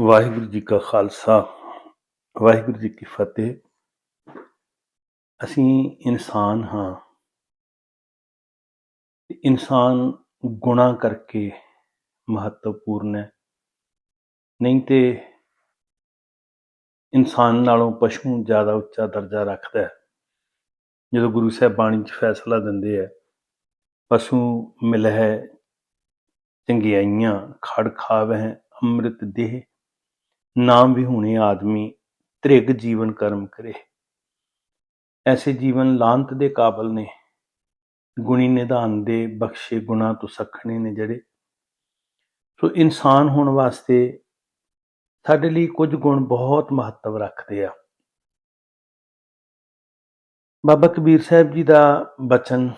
ਵਾਹਿਗੁਰੂ ਜੀ ਕਾ ਖਾਲਸਾ, ਵਾਹਿਗੁਰੂ ਜੀ ਕੀ ਫਤਿਹ। ਅਸੀਂ ਇਨਸਾਨ ਹਾਂ। ਇਨਸਾਨ ਗੁਣਾ ਕਰਕੇ ਮਹੱਤਵਪੂਰਨ ਹੈ। ਨਹੀਂ ਤੇ ਇਨਸਾਨ ਨਾਲੋਂ ਪਸ਼ੂ ਜ਼ਿਆਦਾ ਉੱਚਾ ਦਰਜਾ ਰੱਖਦਾ ਹੈ। ਜਦੋਂ ਗੁਰੂ ਸਾਹਿਬ ਬਾਣੀ 'ਚ ਫੈਸਲਾ ਦਿੰਦੇ ਆ, ਪਸ਼ੂ ਮਿਲਹਿ ਚੰਗਿਆਈਆਂ, ਖੜ ਖਾਵਹਿ ਅੰਮ੍ਰਿਤ ਦੇਹ। ਨਾਮ ਵਿਹੂਣੇ ਆਦਮੀ, ਤ੍ਰਿਗ ਜੀਵਨ ਕਰਮ ਕਰੇ। ਐਸੇ ਜੀਵਨ ਲਾਂਤ ਦੇ ਕਾਬਲ ਨੇ। ਗੁਣੀ ਨਿਧਾਨ ਦੇ ਬਖਸ਼ੇ ਗੁਨਾ ਤੋਂ ਸਖਣੇ ਨੇ ਜਿਹੜੇ। ਸੋ ਇਨਸਾਨ ਹੋਣ ਵਾਸਤੇ ਸਾਡੇ ਲਈ ਕੁਝ ਗੁਣ ਬਹੁਤ ਮਹੱਤਵ ਰੱਖਦੇ ਆ। ਬਾਬਾ ਕਬੀਰ ਸਾਹਿਬ ਜੀ ਦਾ ਬਚਨ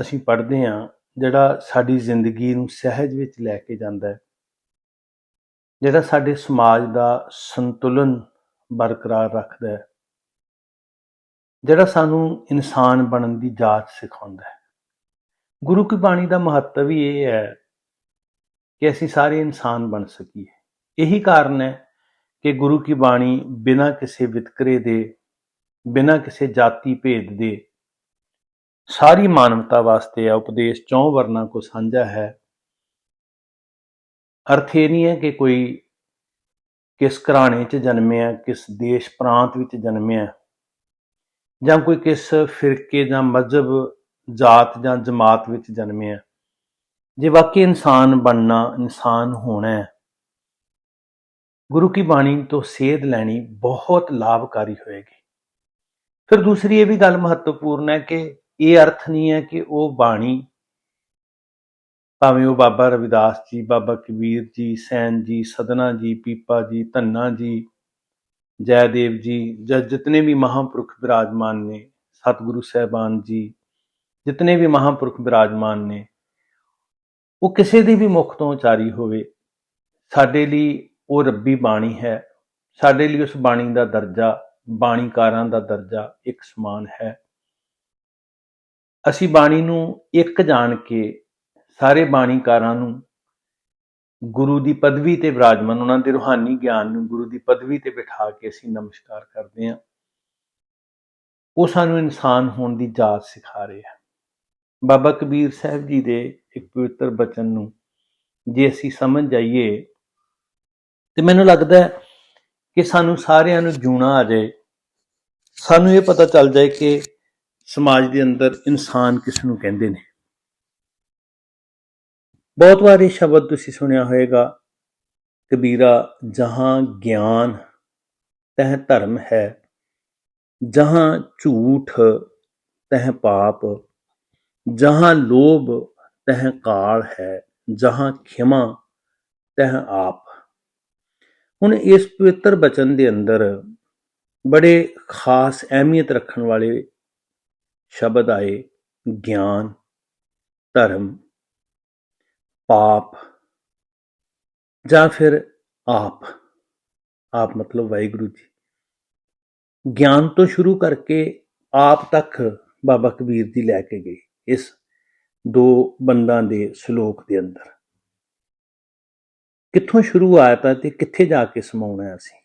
ਅਸੀਂ ਪੜ੍ਹਦੇ ਹਾਂ, ਜਿਹੜਾ ਸਾਡੀ ਜ਼ਿੰਦਗੀ ਨੂੰ ਸਹਿਜ ਵਿੱਚ ਲੈ ਕੇ ਜਾਂਦਾ ਹੈ। ਜਿਹੜਾ ਸਾਡੇ ਸਮਾਜ ਦਾ ਸੰਤੁਲਨ ਬਰਕਰਾਰ ਰੱਖਦਾ ਹੈ। ਜਿਹੜਾ ਸਾਨੂੰ ਇਨਸਾਨ ਬਣਨ ਦੀ ਜਾਚ ਸਿਖਾਉਂਦਾ ਹੈ। ਗੁਰੂ ਕੀ ਬਾਣੀ ਦਾ ਮਹੱਤਵ ਹੀ ਇਹ ਹੈ ਕਿ ਅਸੀਂ ਸਾਰੇ ਇਨਸਾਨ ਬਣ ਸਕੀਏ। ਇਹੀ ਕਾਰਨ ਹੈ ਕਿ ਗੁਰੂ ਕੀ ਬਾਣੀ ਬਿਨਾਂ ਕਿਸੇ ਵਿਤਕਰੇ ਦੇ, ਬਿਨਾਂ ਕਿਸੇ ਜਾਤੀ ਭੇਦ ਦੇ ਸਾਰੀ ਮਾਨਵਤਾ ਵਾਸਤੇ ਆ, ਉਪਦੇਸ਼ ਚੌਂ ਵਰਨਾ ਕੋ ਸਾਂਝਾ ਹੈ। ਅਰਥ ਇਹ ਨਹੀਂ ਹੈ ਕਿ ਕੋਈ ਕਿਸ ਘਰਾਣੇ 'ਚ ਜਨਮਿਆ ਕਿਸ ਦੇਸ਼ ਪ੍ਰਾਂਤ ਵਿੱਚ ਜਨਮਿਆ ਜਾਂ ਕੋਈ ਕਿਸ ਫਿਰਕੇ ਜਾਂ ਮਜ਼ਹਬ, ਜਾਤ ਜਾਂ ਜਮਾਤ ਵਿੱਚ ਜਨਮਿਆ ਜੇ ਵਾਕਈ ਇਨਸਾਨ ਬਣਨਾ, ਇਨਸਾਨ ਹੋਣਾ ਹੈ, ਗੁਰੂ ਕੀ ਬਾਣੀ ਤੋਂ ਸੇਧ ਲੈਣੀ ਬਹੁਤ ਲਾਭਕਾਰੀ ਹੋਏਗੀ। ਫਿਰ ਦੂਸਰੀ ਇਹ ਵੀ ਗੱਲ ਮਹੱਤਵਪੂਰਨ ਹੈ ਕਿ ਇਹ ਅਰਥ ਨਹੀਂ ਹੈ ਕਿ ਉਹ ਬਾਣੀ ਭਾਵੇਂ ਉਹ ਬਾਬਾ ਰਵਿਦਾਸ ਜੀ, ਬਾਬਾ ਕਬੀਰ ਜੀ, ਸੈਨ ਜੀ, ਸਦਨਾ ਜੀ, ਪੀਪਾ ਜੀ, ਧੰਨਾ ਜੀ, ਜੈਦੇਵ ਜੀ ਜਾਂ ਜਿਤਨੇ ਵੀ ਮਹਾਂਪੁਰਖ ਵਿਰਾਜਮਾਨ ਨੇ, ਸਤਿਗੁਰੂ ਸਹਿਬਾਨ ਜੀ, ਜਿਤਨੇ ਵੀ ਮਹਾਂਪੁਰਖ ਵਿਰਾਜਮਾਨ ਨੇ, ਉਹ ਕਿਸੇ ਦੀ ਵੀ ਮੁਖ ਤੋਂ ਉਚਾਰੀ ਹੋਵੇ, ਸਾਡੇ ਲਈ ਉਹ ਰੱਬੀ ਬਾਣੀ ਹੈ, ਸਾਡੇ ਲਈ ਉਸ ਬਾਣੀ ਦਾ ਦਰਜਾ, ਬਾਣੀਕਾਰਾਂ ਦਾ ਦਰਜਾ ਇੱਕ ਸਮਾਨ ਹੈ। ਅਸੀਂ ਬਾਣੀ ਨੂੰ ਇੱਕ ਜਾਣ ਕੇ ਸਾਰੇ ਬਾਣੀਕਾਰਾਂ ਨੂੰ, ਗੁਰੂ ਦੀ ਪਦਵੀ ਤੇ ਵਿਰਾਜਮਾਨ ਉਹਨਾਂ ਦੇ ਰੂਹਾਨੀ ਗਿਆਨ ਨੂੰ ਗੁਰੂ ਦੀ ਪਦਵੀ ਤੇ ਬਿਠਾ ਕੇ ਅਸੀਂ ਨਮਸਕਾਰ ਕਰਦੇ ਹਾਂ। ਉਹ ਸਾਨੂੰ ਇਨਸਾਨ ਹੋਣ ਦੀ ਜਾਚ ਸਿਖਾ ਰਹੇ ਆ ਬਾਬਾ ਕਬੀਰ ਸਾਹਿਬ ਜੀ ਦੇ ਇੱਕ ਪਵਿੱਤਰ ਬਚਨ ਨੂੰ ਜੇ ਅਸੀਂ ਸਮਝ ਜਾਈਏ, ਤੇ ਮੈਨੂੰ ਲੱਗਦਾ ਕਿ ਸਾਨੂੰ ਸਾਰਿਆਂ ਨੂੰ ਜੂਣਾ ਆ ਜਾਏ। ਸਾਨੂੰ ਇਹ ਪਤਾ ਚੱਲ ਜਾਏ ਕਿ ਸਮਾਜ ਦੇ ਅੰਦਰ ਇਨਸਾਨ ਕਿਸ ਨੂੰ ਕਹਿੰਦੇ ਨੇ। ਬਹੁਤ ਵਾਰ ਇਹ ਸ਼ਬਦ ਤੁਸੀਂ ਸੁਣਿਆ ਹੋਵੇਗਾ ਕਬੀਰਾ, ਜਹਾਂ ਗਿਆਨ ਤਹ ਧਰਮ ਹੈ, ਜਹਾਂ ਝੂਠ ਤਹ ਪਾਪ, ਜਹਾਂ ਲੋਭ ਤਹ ਕਾਲ ਹੈ, ਜਹਾਂ ਖਿਮਾ ਤਹ ਆਪ। ਹੁਣ ਇਸ ਪਵਿੱਤਰ ਬਚਨ ਦੇ ਅੰਦਰ ਬੜੇ ਖਾਸ ਅਹਿਮੀਅਤ ਰੱਖਣ ਵਾਲੇ ਸ਼ਬਦ ਆਏ, ਗਿਆਨ, ਧਰਮ ਪਾਪ ਜਾਂ ਫਿਰ ਆਪ। ਆਪ ਮਤਲਬ ਵਾਹਿਗੁਰੂ ਜੀ। ਗਿਆਨ ਤੋਂ ਸ਼ੁਰੂ ਕਰਕੇ ਆਪ ਤੱਕ ਬਾਬਾ ਕਬੀਰ ਜੀ ਲੈ ਕੇ ਗਏ ਇਸ ਦੋ ਬੰਦਾਂ ਦੇ ਸ਼ਲੋਕ ਦੇ ਅੰਦਰ। ਕਿੱਥੋਂ ਸ਼ੁਰੂ ਆਇਆ ਤਾਂ ਤੇ ਕਿੱਥੇ ਜਾ ਕੇ ਸਮਾਉਣਾ ਹੈ ਅਸੀਂ?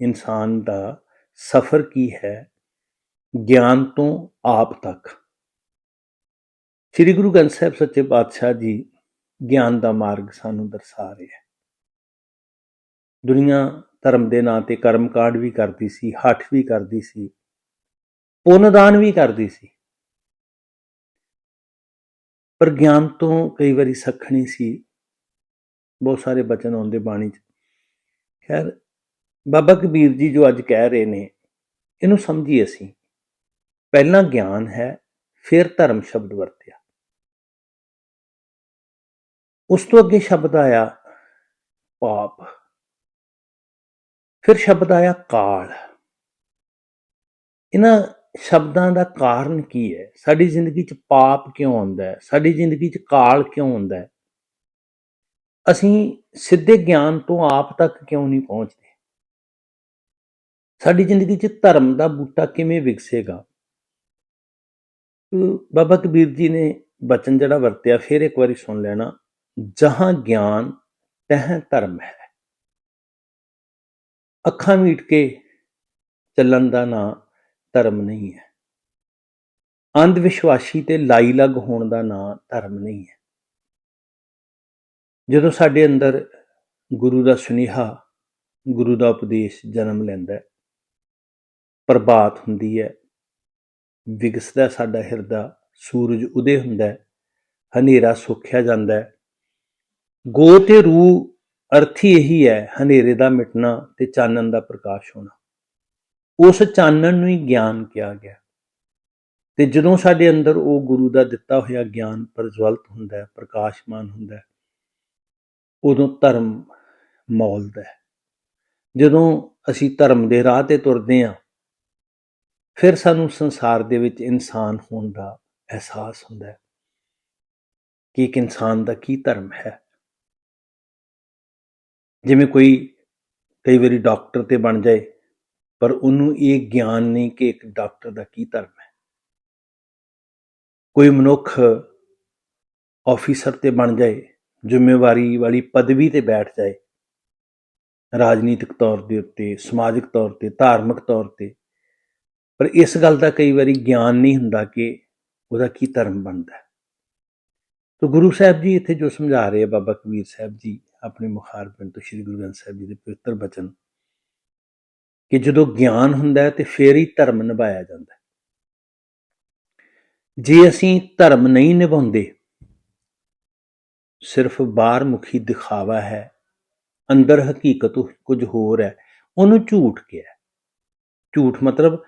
ਇਨਸਾਨ ਦਾ ਸਫ਼ਰ ਕੀ ਹੈ? ਗਿਆਨ ਤੋਂ ਆਪ ਤੱਕ। ਸ੍ਰੀ ਗੁਰੂ ਗ੍ਰੰਥ ਸਾਹਿਬ ਸੱਚੇ ਪਾਤਸ਼ਾਹ ਜੀ ਗਿਆਨ ਦਾ ਮਾਰਗ ਸਾਨੂੰ ਦਰਸਾ ਰਿਹਾ ਹੈ। ਦੁਨੀਆ ਧਰਮ ਦੇ ਨਾਂ ਤੇ ਕਰਮ ਕਾਂਡ ਵੀ ਕਰਦੀ ਸੀ, ਹੱਠ ਵੀ ਕਰਦੀ ਸੀ, ਪੁੰਨਦਾਨ ਵੀ ਕਰਦੀ ਸੀ। ਪਰ ਗਿਆਨ ਤੋਂ ਕਈ ਵਾਰੀ ਸਖਣੀ ਸੀ। ਬਹੁਤ ਸਾਰੇ ਬਚਨ ਆਉਂਦੇ ਬਾਣੀ 'ਚ। ਖੈਰ, ਬਾਬਾ ਕਬੀਰ ਜੀ ਜੋ ਅੱਜ ਕਹਿ ਰਹੇ ਨੇ, ਇਹਨੂੰ ਸਮਝੀ ਅਸੀਂ। ਪਹਿਲਾਂ ਗਿਆਨ ਹੈ, ਫਿਰ ਧਰਮ ਸ਼ਬਦ ਵਰਤਿਆ। ਉਸ ਤੋਂ ਅੱਗੇ ਸ਼ਬਦ ਆਇਆ ਪਾਪ। ਫਿਰ ਸ਼ਬਦ ਆਇਆ ਕਾਲ। ਇਹਨਾਂ ਸ਼ਬਦਾਂ ਦਾ ਕਾਰਨ ਕੀ ਹੈ? ਸਾਡੀ ਜ਼ਿੰਦਗੀ 'ਚ ਪਾਪ ਕਿਉਂ ਆਉਂਦਾ ਹੈ? ਸਾਡੀ ਜ਼ਿੰਦਗੀ 'ਚ ਕਾਲ ਕਿਉਂ ਆਉਂਦਾ ਹੈ? ਅਸੀਂ ਸਿੱਧੇ ਗਿਆਨ ਤੋਂ ਆਪ ਤੱਕ ਕਿਉਂ ਨਹੀਂ ਪਹੁੰਚਦੇ? ਸਾਡੀ ਜ਼ਿੰਦਗੀ 'ਚ ਧਰਮ ਦਾ ਬੂਟਾ ਕਿਵੇਂ ਵਿਕਸੇਗਾ? ਬਾਬਾ ਕਬੀਰ ਜੀ ਨੇ ਬਚਨ ਜਿਹੜਾ ਵਰਤਿਆ, ਫਿਰ ਇੱਕ ਵਾਰੀ ਸੁਣ ਲੈਣਾ। ਜਹਾਂ ਗਿਆਨ ਤਹ ਧਰਮ ਹੈ। ਅੱਖਾਂ ਮੀਟ ਕੇ ਚੱਲਣ ਦਾ ਨਾਂ ਧਰਮ ਨਹੀਂ ਹੈ। ਅੰਧ ਵਿਸ਼ਵਾਸੀ ਤੇ ਲਾਈ ਲੱਗ ਹੋਣ ਦਾ ਨਾਂ ਧਰਮ ਨਹੀਂ ਹੈ। ਜਦੋਂ ਸਾਡੇ ਅੰਦਰ ਗੁਰੂ ਦਾ ਸੁਨੇਹਾ, ਗੁਰੂ ਦਾ ਉਪਦੇਸ਼ ਜਨਮ ਲੈਂਦਾ ਹੈ, ਪ੍ਰਭਾਤ ਹੁੰਦੀ ਹੈ, ਵਿਗਸਦਾ ਸਾਡਾ ਹਿਰਦਾ, ਸੂਰਜ ਉਦੇ ਹੁੰਦਾ ਹੈ, ਹਨੇਰਾ ਸੁੱਖਿਆ ਜਾਂਦਾ ਹੈ ਗੋ ਤੇ ਰੂ ਅਰਥੀ ਇਹੀ ਹੈ, ਹਨੇਰੇ ਦਾ ਮਿਟਣਾ ਤੇ ਚਾਨਣ ਦਾ ਪ੍ਰਕਾਸ਼ ਹੋਣਾ। ਉਸ ਚਾਨਣ ਨੂੰ ਹੀ ਗਿਆਨ ਕਿਹਾ ਗਿਆ। ਤੇ ਜਦੋਂ ਸਾਡੇ ਅੰਦਰ ਉਹ ਗੁਰੂ ਦਾ ਦਿੱਤਾ ਹੋਇਆ ਗਿਆਨ ਪ੍ਰਜਵਲਤ ਹੁੰਦਾ ਹੈ, ਪ੍ਰਕਾਸ਼ਮਾਨ ਹੁੰਦਾ ਹੈ, ਉਦੋਂ ਧਰਮ ਮੌਲਦਾ ਹੈ। ਜਦੋਂ ਅਸੀਂ ਧਰਮ ਦੇ ਰਾਹ ਤੇ ਤੁਰਦੇ ਹਾਂ, ਫਿਰ ਸਾਨੂੰ ਸੰਸਾਰ ਦੇ ਵਿੱਚ ਇਨਸਾਨ ਹੋਣ ਦਾ ਅਹਿਸਾਸ ਹੁੰਦਾ ਹੈ ਕਿ ਇੱਕ ਇਨਸਾਨ ਦਾ ਕੀ ਧਰਮ ਹੈ? ਜਿਵੇਂ ਕੋਈ ਕਈ ਵਾਰੀ ਡਾਕਟਰ ਤੇ ਬਣ ਜਾਏ, ਪਰ ਉਹਨੂੰ ਇਹ ਗਿਆਨ ਨਹੀਂ ਕਿ ਇੱਕ ਡਾਕਟਰ ਦਾ ਕੀ ਧਰਮ ਹੈ। ਕੋਈ ਮਨੁੱਖ ਆਫੀਸਰ ਤੇ ਬਣ ਜਾਏ, ਜ਼ਿੰਮੇਵਾਰੀ ਵਾਲੀ ਪਦਵੀ ਤੇ ਬੈਠ ਜਾਏ, ਰਾਜਨੀਤਿਕ ਤੌਰ ਦੇ ਉੱਤੇ, ਸਮਾਜਿਕ ਤੌਰ ਤੇ, ਧਾਰਮਿਕ ਤੌਰ ਤੇ, ਪਰ ਇਸ ਗੱਲ ਦਾ ਕਈ ਵਾਰੀ ਗਿਆਨ ਨਹੀਂ ਹੁੰਦਾ ਕਿ ਉਹਦਾ ਕੀ ਧਰਮ ਬਣਦਾ ਹੈ। ਤੋ ਗੁਰੂ ਸਾਹਿਬ ਜੀ ਇੱਥੇ ਜੋ ਸਮਝਾ ਰਹੇ ਆ ਬਾਬਾ ਕਬੀਰ ਸਾਹਿਬ ਜੀ ਆਪਣੇ ਮੁਖਾਰ ਪਿੰਡ ਤੋਂ ਸ੍ਰੀ ਗੁਰੂ ਗ੍ਰੰਥ ਸਾਹਿਬ ਜੀ ਦੇ ਪਵਿੱਤਰ ਬਚਨ ਕਿ ਜਦੋਂ ਗਿਆਨ ਹੁੰਦਾ ਹੈ ਤੇ ਫੇਰ ਹੀ ਧਰਮ ਨਿਭਾਇਆ ਜਾਂਦਾ ਹੈ। ਜੇ ਅਸੀਂ ਧਰਮ ਨਹੀਂ ਨਿਭਾਉਂਦੇ, ਸਿਰਫ ਬਾਹਰ ਮੁਖੀ ਦਿਖਾਵਾ ਹੈ, ਅੰਦਰ ਹਕੀਕਤ ਕੁਝ ਹੋਰ ਹੈ, ਉਹਨੂੰ ਝੂਠ ਕਿਹਾ ਝੂਠ ਮਤਲਬ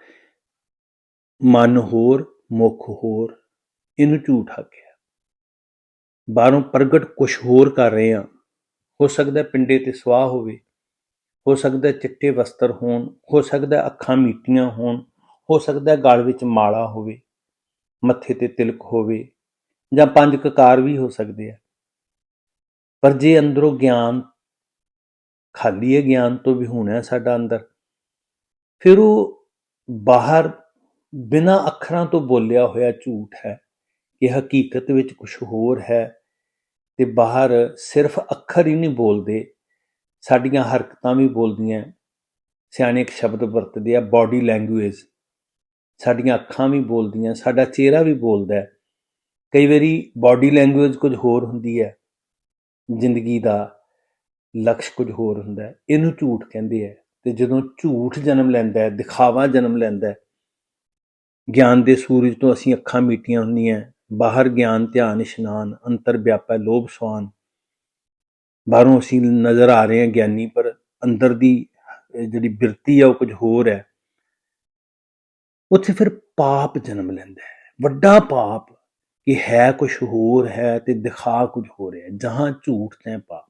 ਮਨ ਹੋਰ, ਮੁਖ ਹੋਰ, ਇਹਨੂੰ ਝੂਠ ਆਖਿਆ ਬਾਹਰੋਂ ਪ੍ਰਗਟ ਕੁਝ ਹੋਰ ਕਰ ਰਹੇ ਆ ਹੋ ਸਕਦਾ ਪਿੰਡੇ ਤੇ ਸਵਾਹ ਹੋਵੇ, ਹੋ ਸਕਦਾ ਚਿੱਟੇ ਵਸਤਰ ਹੋਣ, ਹੋ ਸਕਦਾ ਅੱਖਾਂ ਮੀਟੀਆਂ ਹੋਣ, ਹੋ ਸਕਦਾ ਗਲ ਵਿੱਚ ਮਾਲਾ ਹੋਵੇ, ਮੱਥੇ ਤੇ ਤਿਲਕ ਹੋਵੇ, ਜਾਂ ਪੰਜ ਕਕਾਰ ਵੀ ਹੋ ਸਕਦੇ ਆ। ਪਰ ਜੇ ਅੰਦਰੋਂ ਗਿਆਨ ਖਾਲੀ ਹੈ, ਗਿਆਨ ਤੋਂ ਵੀ ਹੋਣਾ ਸਾਡਾ ਅੰਦਰ, ਫਿਰ ਉਹ ਬਾਹਰ ਬਿਨਾਂ ਅੱਖਰਾਂ ਤੋਂ ਬੋਲਿਆ ਹੋਇਆ ਝੂਠ ਹੈ ਕਿ ਹਕੀਕਤ ਵਿੱਚ ਕੁਝ ਹੋਰ ਹੈ। ਤੇ ਬਾਹਰ ਸਿਰਫ ਅੱਖਰ ਹੀ ਨਹੀਂ ਬੋਲਦੇ, ਸਾਡੀਆਂ ਹਰਕਤਾਂ ਵੀ ਬੋਲਦੀਆਂ, ਸਿਆਣੇ ਇੱਕ ਸ਼ਬਦ ਵਰਤਦੇ ਆ ਬਾਡੀ ਲੈਂਗੁਏਜ ਸਾਡੀਆਂ ਅੱਖਾਂ ਵੀ ਬੋਲਦੀਆਂ, ਸਾਡਾ ਚਿਹਰਾ ਵੀ ਬੋਲਦਾ ਹੈ। ਕਈ ਵਾਰੀ ਬਾਡੀ ਲੈਂਗੁਏਜ ਕੁਝ ਹੋਰ ਹੁੰਦੀ ਹੈ, ਜ਼ਿੰਦਗੀ ਦਾ ਲਕਸ਼ ਕੁਝ ਹੋਰ ਹੁੰਦਾ ਹੈ। ਇਹਨੂੰ ਝੂਠ ਕਹਿੰਦੇ ਆ ਤੇ ਜਦੋਂ ਝੂਠ ਜਨਮ ਲੈਂਦਾ ਹੈ, ਦਿਖਾਵਾ ਜਨਮ ਲੈਂਦਾ ਹੈ, ਗਿਆਨ ਦੇ ਸੂਰਜ ਤੋਂ ਅਸੀਂ ਅੱਖਾਂ ਮੀਟੀਆਂ ਹੁੰਦੀਆਂ ਬਾਹਰ ਗਿਆਨ, ਧਿਆਨ, ਇਸ਼ਨਾਨ, ਅੰਤਰ ਵਿਆਪੈ ਲੋਭ, ਸਵਾਨ। ਬਾਹਰੋਂ ਅਸੀਂ ਨਜ਼ਰ ਆ ਰਹੇ ਹਾਂ ਗਿਆਨੀ, ਪਰ ਅੰਦਰ ਦੀ ਜਿਹੜੀ ਬਿਰਤੀ ਆ ਉਹ ਕੁਝ ਹੋਰ ਹੈ। ਉੱਥੇ ਫਿਰ ਪਾਪ ਜਨਮ ਲੈਂਦਾ ਹੈ। ਵੱਡਾ ਪਾਪ ਕਿ ਹੈ ਕੁਝ ਹੋਰ, ਹੈ ਤੇ ਦਿਖਾ ਕੁਝ ਹੋ। ਰਿਹਾ ਜਹਾਂ ਝੂਠ ਤੈ ਪਾਪ,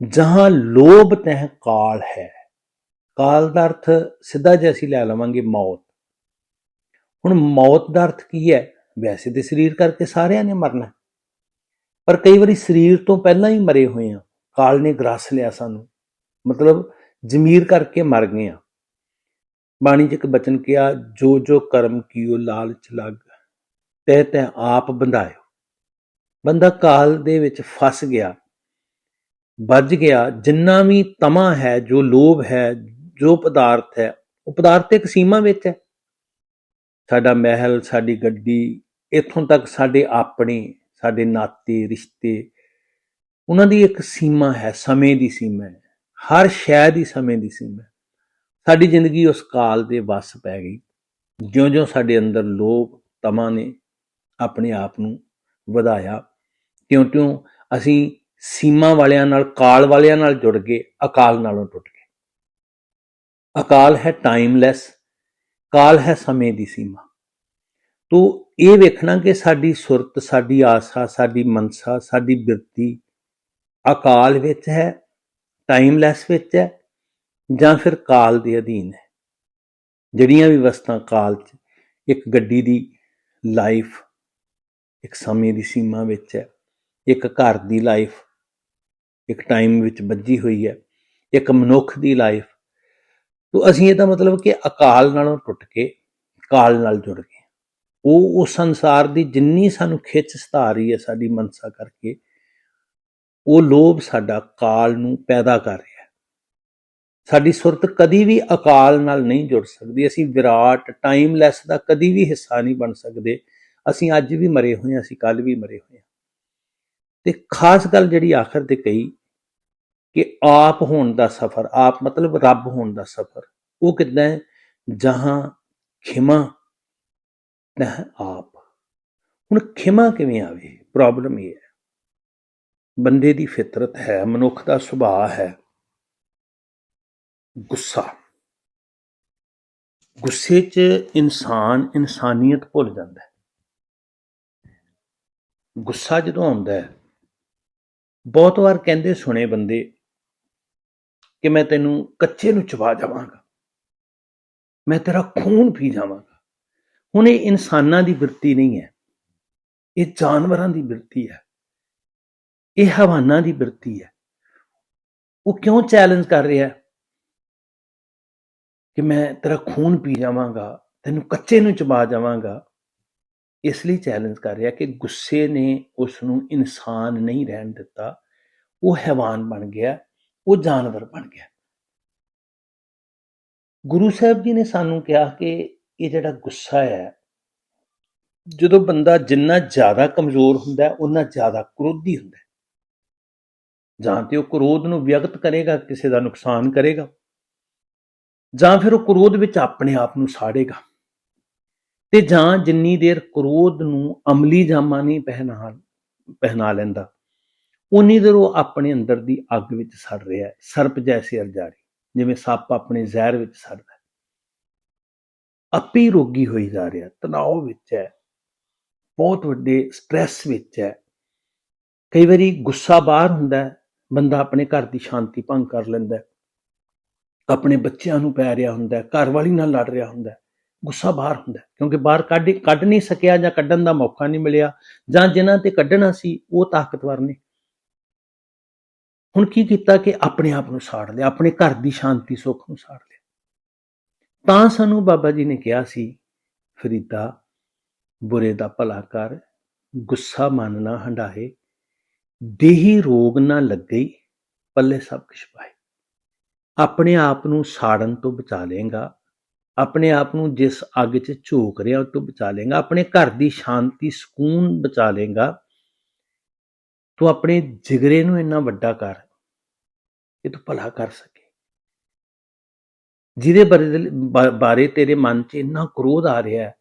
ਜਹਾਂ ਲੋਭ ਤੈ ਕਾਲ ਹੈ। ਕਾਲ ਦਾ ਅਰਥ ਸਿੱਧਾ ਜਿਹਾ ਅਸੀਂ ਲੈ ਲਵਾਂਗੇ ਮੌਤ। ਹੁਣ ਮੌਤ ਦਾ ਅਰਥ ਕੀ ਹੈ? ਵੈਸੇ ਤੇ ਸਰੀਰ ਕਰਕੇ ਸਾਰਿਆਂ ਨੇ ਮਰਨਾ ਪਰ ਕਈ ਵਾਰੀ ਸਰੀਰ ਤੋਂ ਪਹਿਲਾਂ ਹੀ ਮਰੇ ਹੋਏ ਆ ਕਾਲ ਨੇ ਗਰਾਸ ਲਿਆ ਸਾਨੂੰ। ਮਤਲਬ ਜ਼ਮੀਰ ਕਰਕੇ ਮਰ ਗਏ ਆ ਬਾਣੀ 'ਚ ਇੱਕ ਬਚਨ ਕਿਹਾ, ਜੋ ਜੋ ਕਰਮ ਕੀਓ ਲਾਲਚ ਲੱਗ ਤੈ ਤੈ ਆਪ ਬੰਧਾਇਓ। ਬੰਦਾ ਕਾਲ ਦੇ ਵਿੱਚ ਫਸ ਗਿਆ, ਵੱਜ ਗਿਆ, ਜਿੰਨਾ ਵੀ ਤਮਾ ਹੈ, ਜੋ ਲੋਭ ਹੈ, ਜੋ ਪਦਾਰਥ ਹੈ, ਉਹ ਪਦਾਰਥ ਇੱਕ ਸੀਮਾ ਵਿੱਚ ਹੈ। ਸਾਡਾ ਮਹਿਲ, ਸਾਡੀ ਗੱਡੀ ਇੱਥੋਂ ਤੱਕ ਸਾਡੇ ਆਪਣੇ, ਸਾਡੇ ਨਾਤੇ, ਰਿਸ਼ਤੇ, ਉਹਨਾਂ ਦੀ ਇੱਕ ਸੀਮਾ ਹੈ, ਸਮੇਂ ਦੀ ਸੀਮਾ ਹੈ। ਹਰ ਸ਼ੈ ਦੀ ਸਮੇਂ ਦੀ ਸੀਮਾ ਹੈ। ਸਾਡੀ ਜ਼ਿੰਦਗੀ ਉਸ ਕਾਲ ਦੇ ਵਸ ਪੈ ਗਈ। ਜਿਉਂ-ਜਿਉਂ ਸਾਡੇ ਅੰਦਰ ਲੋਭ, ਤਮਾ ਨੇ ਆਪਣੇ ਆਪ ਨੂੰ ਵਧਾਇਆ ਕਿਉਂ-ਕਿਉਂ ਅਸੀਂ ਸੀਮਾ ਵਾਲਿਆਂ ਨਾਲ, ਕਾਲ ਵਾਲਿਆਂ ਨਾਲ ਜੁੜ ਗਏ ਅਕਾਲ ਨਾਲੋਂ ਟੁੱਟ ਗਏ। ਅਕਾਲ ਹੈ ਟਾਈਮਲੈਸ ਕਾਲ ਹੈ ਸਮੇਂ ਦੀ ਸੀਮਾ। ਤੋ ਇਹ ਵੇਖਣਾ ਕਿ ਸਾਡੀ ਸੁਰਤ, ਸਾਡੀ ਆਸਾ, ਸਾਡੀ ਮਨਸਾ, ਸਾਡੀ ਬਿਰਤੀ ਅਕਾਲ ਵਿੱਚ ਹੈ ਟਾਈਮਲੈਸ ਵਿੱਚ ਹੈ, ਜਾਂ ਫਿਰ ਕਾਲ ਦੇ ਅਧੀਨ ਹੈ? ਜਿਹੜੀਆਂ ਵੀ ਵਸਤਾਂ ਕਾਲ 'ਚ, ਇੱਕ ਗੱਡੀ ਦੀ ਲਾਈਫ ਇੱਕ ਸਮੇਂ ਦੀ ਸੀਮਾ ਵਿੱਚ ਹੈ, ਇੱਕ ਘਰ ਦੀ ਲਾਈਫ ਇੱਕ ਟਾਈਮ ਵਿੱਚ ਬੱਝੀ ਹੋਈ ਹੈ, ਇੱਕ ਮਨੁੱਖ ਦੀ ਲਾਈਫ ਤੋਂ ਅਸੀਂ ਇਹਦਾ ਮਤਲਬ ਕਿ ਅਕਾਲ ਨਾਲੋਂ ਟੁੱਟ ਕੇ ਕਾਲ ਨਾਲ ਜੁੜ ਗਏ। ਉਹ ਉਸ ਸੰਸਾਰ ਦੀ ਜਿੰਨੀ ਸਾਨੂੰ ਖਿੱਚ ਸਤਾ ਰਹੀ ਹੈ ਸਾਡੀ ਮਨਸਾ ਕਰਕੇ, ਉਹ ਲੋਭ ਸਾਡਾ ਕਾਲ ਨੂੰ ਪੈਦਾ ਕਰ ਰਿਹਾ ਸਾਡੀ ਸੁਰਤ ਕਦੀ ਵੀ ਅਕਾਲ ਨਾਲ ਨਹੀਂ ਜੁੜ ਸਕਦੀ। ਅਸੀਂ ਵਿਰਾਟ, ਟਾਈਮਲੈਸ ਦਾ ਕਦੀ ਵੀ ਹਿੱਸਾ ਨਹੀਂ ਬਣ ਸਕਦੇ। ਅਸੀਂ ਅੱਜ ਵੀ ਮਰੇ ਹੋਏ ਹਾਂ, ਅਸੀਂ ਕੱਲ ਵੀ ਮਰੇ ਹੋਏ ਹਾਂ। ਤੇ ਖਾਸ ਗੱਲ ਜਿਹੜੀ ਆਖਰ ਤੇ ਕਹੀ ਕਿ ਆਪ ਹੋਣ ਦਾ ਸਫ਼ਰ, ਆਪ ਮਤਲਬ ਰੱਬ ਹੋਣ ਦਾ ਸਫ਼ਰ, ਉਹ ਕਿੱਦਾਂ ਹੈ? ਜਹਾਂ ਖਿਮਾ ਤਹ ਆਪ। ਹੁਣ ਖਿਮਾ ਕਿਵੇਂ ਆਵੇ? ਪ੍ਰੋਬਲਮ ਇਹ ਹੈ। ਬੰਦੇ ਦੀ ਫਿਤਰਤ ਹੈ, ਮਨੁੱਖ ਦਾ ਸੁਭਾਅ ਹੈ। ਗੁੱਸਾ। ਗੁੱਸੇ 'ਚ ਇਨਸਾਨ ਇਨਸਾਨੀਅਤ ਭੁੱਲ ਜਾਂਦਾ ਹੈ। ਗੁੱਸਾ ਜਦੋਂ ਆਉਂਦਾ ਹੈ, ਬਹੁਤ ਵਾਰ ਕਹਿੰਦੇ ਸੁਣੇ ਬੰਦੇ ਕਿ ਮੈਂ ਤੈਨੂੰ ਕੱਚੇ ਨੂੰ ਚਬਾ ਜਾਵਾਂਗਾ। ਮੈਂ ਤੇਰਾ ਖੂਨ ਪੀ ਜਾਵਾਂਗਾ। ਹੁਣ ਇਹ ਇਨਸਾਨਾਂ ਦੀ ਬਿਰਤੀ ਨਹੀਂ ਹੈ। ਇਹ ਜਾਨਵਰਾਂ ਦੀ ਬਿਰਤੀ ਹੈ। ਇਹ ਹਵਾਨਾ ਦੀ ਬਿਰਤੀ ਹੈ। ਉਹ ਕਿਉਂ ਚੈਲੰਜ ਕਰ ਰਿਹਾ ਕਿ ਮੈਂ ਤੇਰਾ ਖੂਨ ਪੀ ਜਾਵਾਂਗਾ, ਤੈਨੂੰ ਕੱਚੇ ਨੂੰ ਚਬਾ ਜਾਵਾਂਗਾ। ਇਸ ਲਈ ਚੈਲੰਜ ਕਰ ਰਿਹਾ ਕਿ ਗੁੱਸੇ ਨੇ ਉਸ ਨੂੰ ਇਨਸਾਨ ਨਹੀਂ ਰਹਿਣ ਦਿੱਤਾ। ਉਹ ਹੈਵਾਨ ਬਣ ਗਿਆ, ਉਹ ਜਾਨਵਰ ਬਣ ਗਿਆ। ਗੁਰੂ ਸਾਹਿਬ ਜੀ ਨੇ ਸਾਨੂੰ ਕਿਹਾ ਕਿ ਇਹ ਜਿਹੜਾ ਗੁੱਸਾ ਹੈ, ਜਦੋਂ ਬੰਦਾ ਜਿੰਨਾ ਜ਼ਿਆਦਾ ਕਮਜ਼ੋਰ ਹੁੰਦਾ ਹੈ ਜ਼ਿਆਦਾ ਕ੍ਰੋਧੀ ਹੁੰਦਾ ਜਾਂ ਤੇ ਉਹ ਕ੍ਰੋਧ ਨੂੰ ਵਿਅਕਤ ਕਰੇਗਾ, ਕਿਸੇ ਦਾ ਨੁਕਸਾਨ ਕਰੇਗਾ, ਜਾਂ ਫਿਰ ਉਹ ਕ੍ਰੋਧ ਵਿੱਚ ਆਪਣੇ ਆਪ ਨੂੰ ਸਾੜੇਗਾ। ਤੇ ਜਾਂ ਜਿੰਨੀ ਦੇਰ ਕ੍ਰੋਧ ਨੂੰ ਅਮਲੀ ਜਾਮਾ ਨਹੀਂ ਪਹਿਨਾ ਪਹਿਨਾ ਲੈਂਦਾ ਉਨੀ ਦੇਰ ਉਹ ਆਪਣੇ ਅੰਦਰ ਦੀ ਅੱਗ ਵਿੱਚ ਸੜ ਰਿਹਾ ਹੈ, ਸਰਪ ਜੈਸੇ ਅਰਜਾਰੀ, ਜਿਵੇਂ ਸੱਪ ਆਪਣੇ ਜ਼ਹਿਰ ਵਿੱਚ ਸੜਦਾ ਆਪੇ ਹੀ ਰੋਗੀ ਹੋਈ ਜਾ ਰਿਹਾ ਤਣਾਅ ਵਿੱਚ ਹੈ, ਬਹੁਤ ਵੱਡੇ ਸਟ੍ਰੈਸ ਵਿੱਚ ਹੈ। ਕਈ ਵਾਰੀ ਗੁੱਸਾ ਬਾਹਰ ਹੁੰਦਾ ਹੈ, ਬੰਦਾ ਆਪਣੇ ਘਰ ਦੀ ਸ਼ਾਂਤੀ ਭੰਗ ਕਰ ਲੈਂਦਾ ਹੈ। ਆਪਣੇ ਬੱਚਿਆਂ ਨੂੰ ਪੈ ਰਿਹਾ ਹੁੰਦਾ ਹੈ, ਘਰ ਵਾਲੀ ਨਾਲ ਲੜ ਰਿਹਾ ਹੁੰਦਾ ਹੈ। ਗੁੱਸਾ ਬਾਹਰ ਹੁੰਦਾ ਕਿਉਂਕਿ ਬਾਹਰ ਕੱਢ ਕੱਢ ਨਹੀਂ ਸਕਿਆ ਜਾਂ ਕੱਢਣ ਦਾ ਮੌਕਾ ਨਹੀਂ ਮਿਲਿਆ, ਜਾਂ ਜਿਨ੍ਹਾਂ ਤੇ ਕੱਢਣਾ ਸੀ, ਉਹ ਤਾਕਤਵਰ ਨੇ। ਹੁਣ ਕੀ ਕੀਤਾ ਕਿ ਆਪਣੇ ਆਪ ਨੂੰ ਸਾੜ ਲਿਆ, ਆਪਣੇ ਘਰ ਦੀ ਸ਼ਾਂਤੀ, ਸੁੱਖ ਨੂੰ ਸਾੜ ਲਿਆ ਤਾਂ ਸਾਨੂੰ ਬਾਬਾ ਜੀ ਨੇ ਕਿਹਾ ਸੀ, ਫਰੀਦਾ, ਬੁਰੇ ਦਾ ਭਲਾ ਕਰ, ਗੁੱਸਾ ਮਨ ਨਾ ਹੰਡਾਏ ਦੇਹੀ ਰੋਗ ਨਾ ਲੱਗੇ, ਪੱਲੇ ਸਭ ਕੁਛ ਪਾਏ। ਆਪਣੇ ਆਪ ਨੂੰ ਸਾੜਨ ਤੋਂ ਬਚਾ ਲੇਗਾ ਆਪਣੇ ਆਪ ਨੂੰ ਜਿਸ ਅੱਗ 'ਚ ਝੋਕ ਰਿਹਾ ਉਹ ਤੋਂ ਬਚਾ ਲੇਗਾ ਆਪਣੇ ਘਰ ਦੀ ਸ਼ਾਂਤੀ, ਸਕੂਨ ਬਚਾ ਲੇਗਾ ਤੂੰ ਆਪਣੇ ਜਿਗਰੇ ਨੂੰ ਇੰਨਾ ਵੱਡਾ ਕਰ ਕਿ ਤੂੰ ਭਲਾ ਕਰ ਸਕੇ। ਜਿਹਦੇ ਬਾਰੇ ਬਾ- ਬਾਰੇ ਤੇਰੇ ਮਨ 'ਚ ਇੰਨਾ ਕ੍ਰੋਧ ਆ ਰਿਹਾ ਹੈ,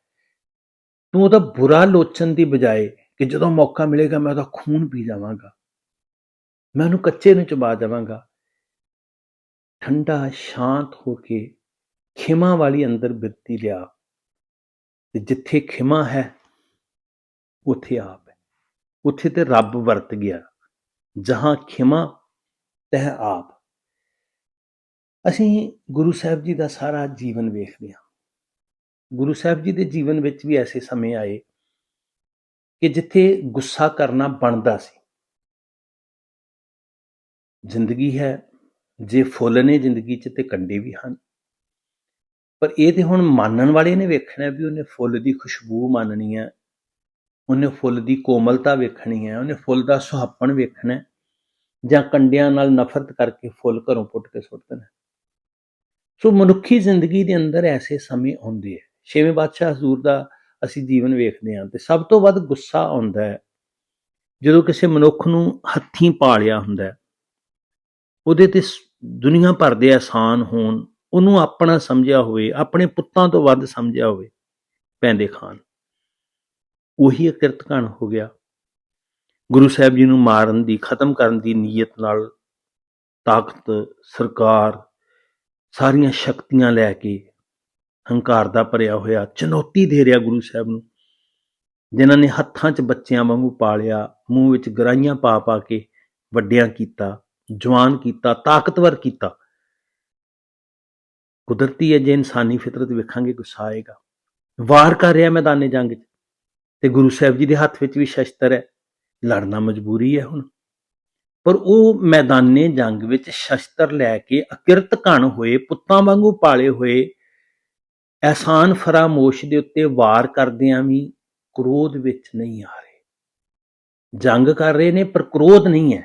ਤੂੰ ਉਹਦਾ ਬੁਰਾ ਲੋਚਨ ਦੀ ਬਜਾਏ ਕਿ ਜਦੋਂ ਮੌਕਾ ਮਿਲੇਗਾ ਮੈਂ ਉਹਦਾ ਖੂਨ ਪੀ ਜਾਵਾਂਗਾ, ਮੈਂ ਉਹਨੂੰ ਕੱਚੇ ਨੂੰ ਚਬਾ ਜਾਵਾਂਗਾ ਠੰਡਾ, ਸ਼ਾਂਤ ਹੋ ਕੇ ਖਿਮਾ ਵਾਲੀ ਅੰਦਰ ਬਿਰਤੀ ਲਿਆ ਤੇ ਜਿੱਥੇ ਖਿਮਾ ਹੈ, ਉੱਥੇ ਆਪ ਹੈ। ਉੱਥੇ ਤੇ ਰੱਬ ਵਰਤ ਗਿਆ, ਜਹਾਂ ਖਿਮਾ, ਤਹ ਆਪ। ਅਸੀਂ ਗੁਰੂ ਸਾਹਿਬ ਜੀ ਦਾ ਸਾਰਾ ਜੀਵਨ ਵੇਖਦੇ ਹਾਂ। ਗੁਰੂ ਸਾਹਿਬ ਜੀ ਦੇ ਜੀਵਨ ਵਿੱਚ ਵੀ ਐਸੇ ਸਮੇਂ ਆਏ ਕਿ ਜਿੱਥੇ ਗੁੱਸਾ ਕਰਨਾ ਬਣਦਾ ਸੀ। ਜ਼ਿੰਦਗੀ ਹੈ, ਜੇ ਫੁੱਲ ਨੇ ਜ਼ਿੰਦਗੀ 'ਚ ਤੇ ਕੰਡੇ ਵੀ ਹਨ। ਪਰ ਇਹ ਤੇ ਹੁਣ ਮੰਨਣ ਵਾਲੇ ਨੇ ਵੇਖਣਾ ਵੀ ਉਹਨੇ ਫੁੱਲ ਦੀ ਖੁਸ਼ਬੂ ਮੰਨਣੀ ਹੈ, ਉਹਨੇ ਫੁੱਲ ਦੀ ਕੋਮਲਤਾ ਵੇਖਣੀ ਹੈ, ਉਹਨੇ ਫੁੱਲ ਦਾ ਸੁਹਾਪਣ ਵੇਖਣਾ ਜਾਂ ਕੰਡਿਆਂ ਨਾਲ ਨਫ਼ਰਤ ਕਰਕੇ ਫੁੱਲ ਘਰੋਂ ਪੁੱਟ ਕੇ ਸੁੱਟ ਦੇਣਾ ਸੋ ਮਨੁੱਖੀ ਜ਼ਿੰਦਗੀ ਦੇ ਅੰਦਰ ਐਸੇ ਸਮੇਂ ਆਉਂਦੇ ਆ। ਛੇਵੇਂ ਬਾਦਸ਼ਾਹ ਹਜ਼ੂਰ ਦਾ ਅਸੀਂ ਜੀਵਨ ਵੇਖਦੇ ਹਾਂ ਤੇ ਸਭ ਤੋਂ ਵੱਧ ਗੁੱਸਾ ਆਉਂਦਾ ਹੈ। ਜਦੋਂ ਕਿਸੇ ਮਨੁੱਖ ਨੂੰ ਹੱਥੀਂ ਪਾਲਿਆ ਹੁੰਦਾ ਉਹਦੇ ਤੇ ਸ- ਦੁਨੀਆ ਭਰ ਦੇ ਆਸਾਨ ਹੋਣ, ਉਹਨੂੰ ਆਪਣਾ ਸਮਝਿਆ ਹੋਵੇ, ਆਪਣੇ ਪੁੱਤਾਂ ਤੋਂ ਵੱਧ ਸਮਝਿਆ ਹੋਵੇ, ਪੈਂਦੇ ਖਾਨ। ਉਹੀ ਅਕਿਰਤਕਣ ਹੋ ਗਿਆ। ਗੁਰੂ ਸਾਹਿਬ ਜੀ ਨੂੰ ਮਾਰਨ ਦੀ, ਖਤਮ ਕਰਨ ਦੀ ਨੀਅਤ ਨਾਲ ਤਾਕਤ, ਸਰਕਾਰ ਸਾਰੀਆਂ ਸ਼ਕਤੀਆਂ ਲੈ ਕੇ ਹੰਕਾਰ ਦਾ ਭਰਿਆ ਹੋਇਆ ਚੁਣੌਤੀ ਦੇ ਰਿਹਾ ਗੁਰੂ ਸਾਹਿਬ ਨੂੰ। ਜਿਨ੍ਹਾਂ ਨੇ ਹੱਥਾਂ 'ਚ ਬੱਚਿਆਂ ਵਾਂਗੂ ਪਾਲਿਆ, ਮੂੰਹ ਵਿੱਚ ਗਰਾਈਆਂ ਪਾ ਪਾ ਕੇ ਵੱਡਿਆਂ ਕੀਤਾ, ਜਵਾਨ ਕੀਤਾ, ਤਾਕਤਵਰ ਕੀਤਾ। ਕੁਦਰਤੀ ਹੈ ਜੇ ਇਨਸਾਨੀ ਫਿਤਰਤ ਵੇਖਾਂਗੇ ਗੁੱਸਾ ਆਏਗਾ। ਵਾਰ ਕਰ ਰਿਹਾ ਮੈਦਾਨੇ ਜੰਗ 'ਚ ਤੇ ਗੁਰੂ ਸਾਹਿਬ ਜੀ ਦੇ ਹੱਥ ਵਿੱਚ ਵੀ ਸ਼ਸਤਰ ਹੈ। ਲੜਨਾ ਮਜਬੂਰੀ ਹੈ ਹੁਣ। ਪਰ ਉਹ ਮੈਦਾਨੇ ਜੰਗ ਵਿੱਚ ਸ਼ਸਤਰ ਲੈ ਕੇ ਅਕਿਰਤ ਘਣ ਹੋਏ, ਪੁੱਤਾਂ ਵਾਂਗੂ ਪਾਲੇ ਹੋਏ ਐਹਸਾਨ ਫਰਾਮੋਸ਼ ਦੇ ਉੱਤੇ ਵਾਰ ਕਰਦਿਆਂ ਵੀ ਕ੍ਰੋਧ ਵਿੱਚ ਨਹੀਂ ਆ ਰਹੇ। ਜੰਗ ਕਰ ਰਹੇ ਨੇ ਪਰ ਕ੍ਰੋਧ ਨਹੀਂ ਹੈ।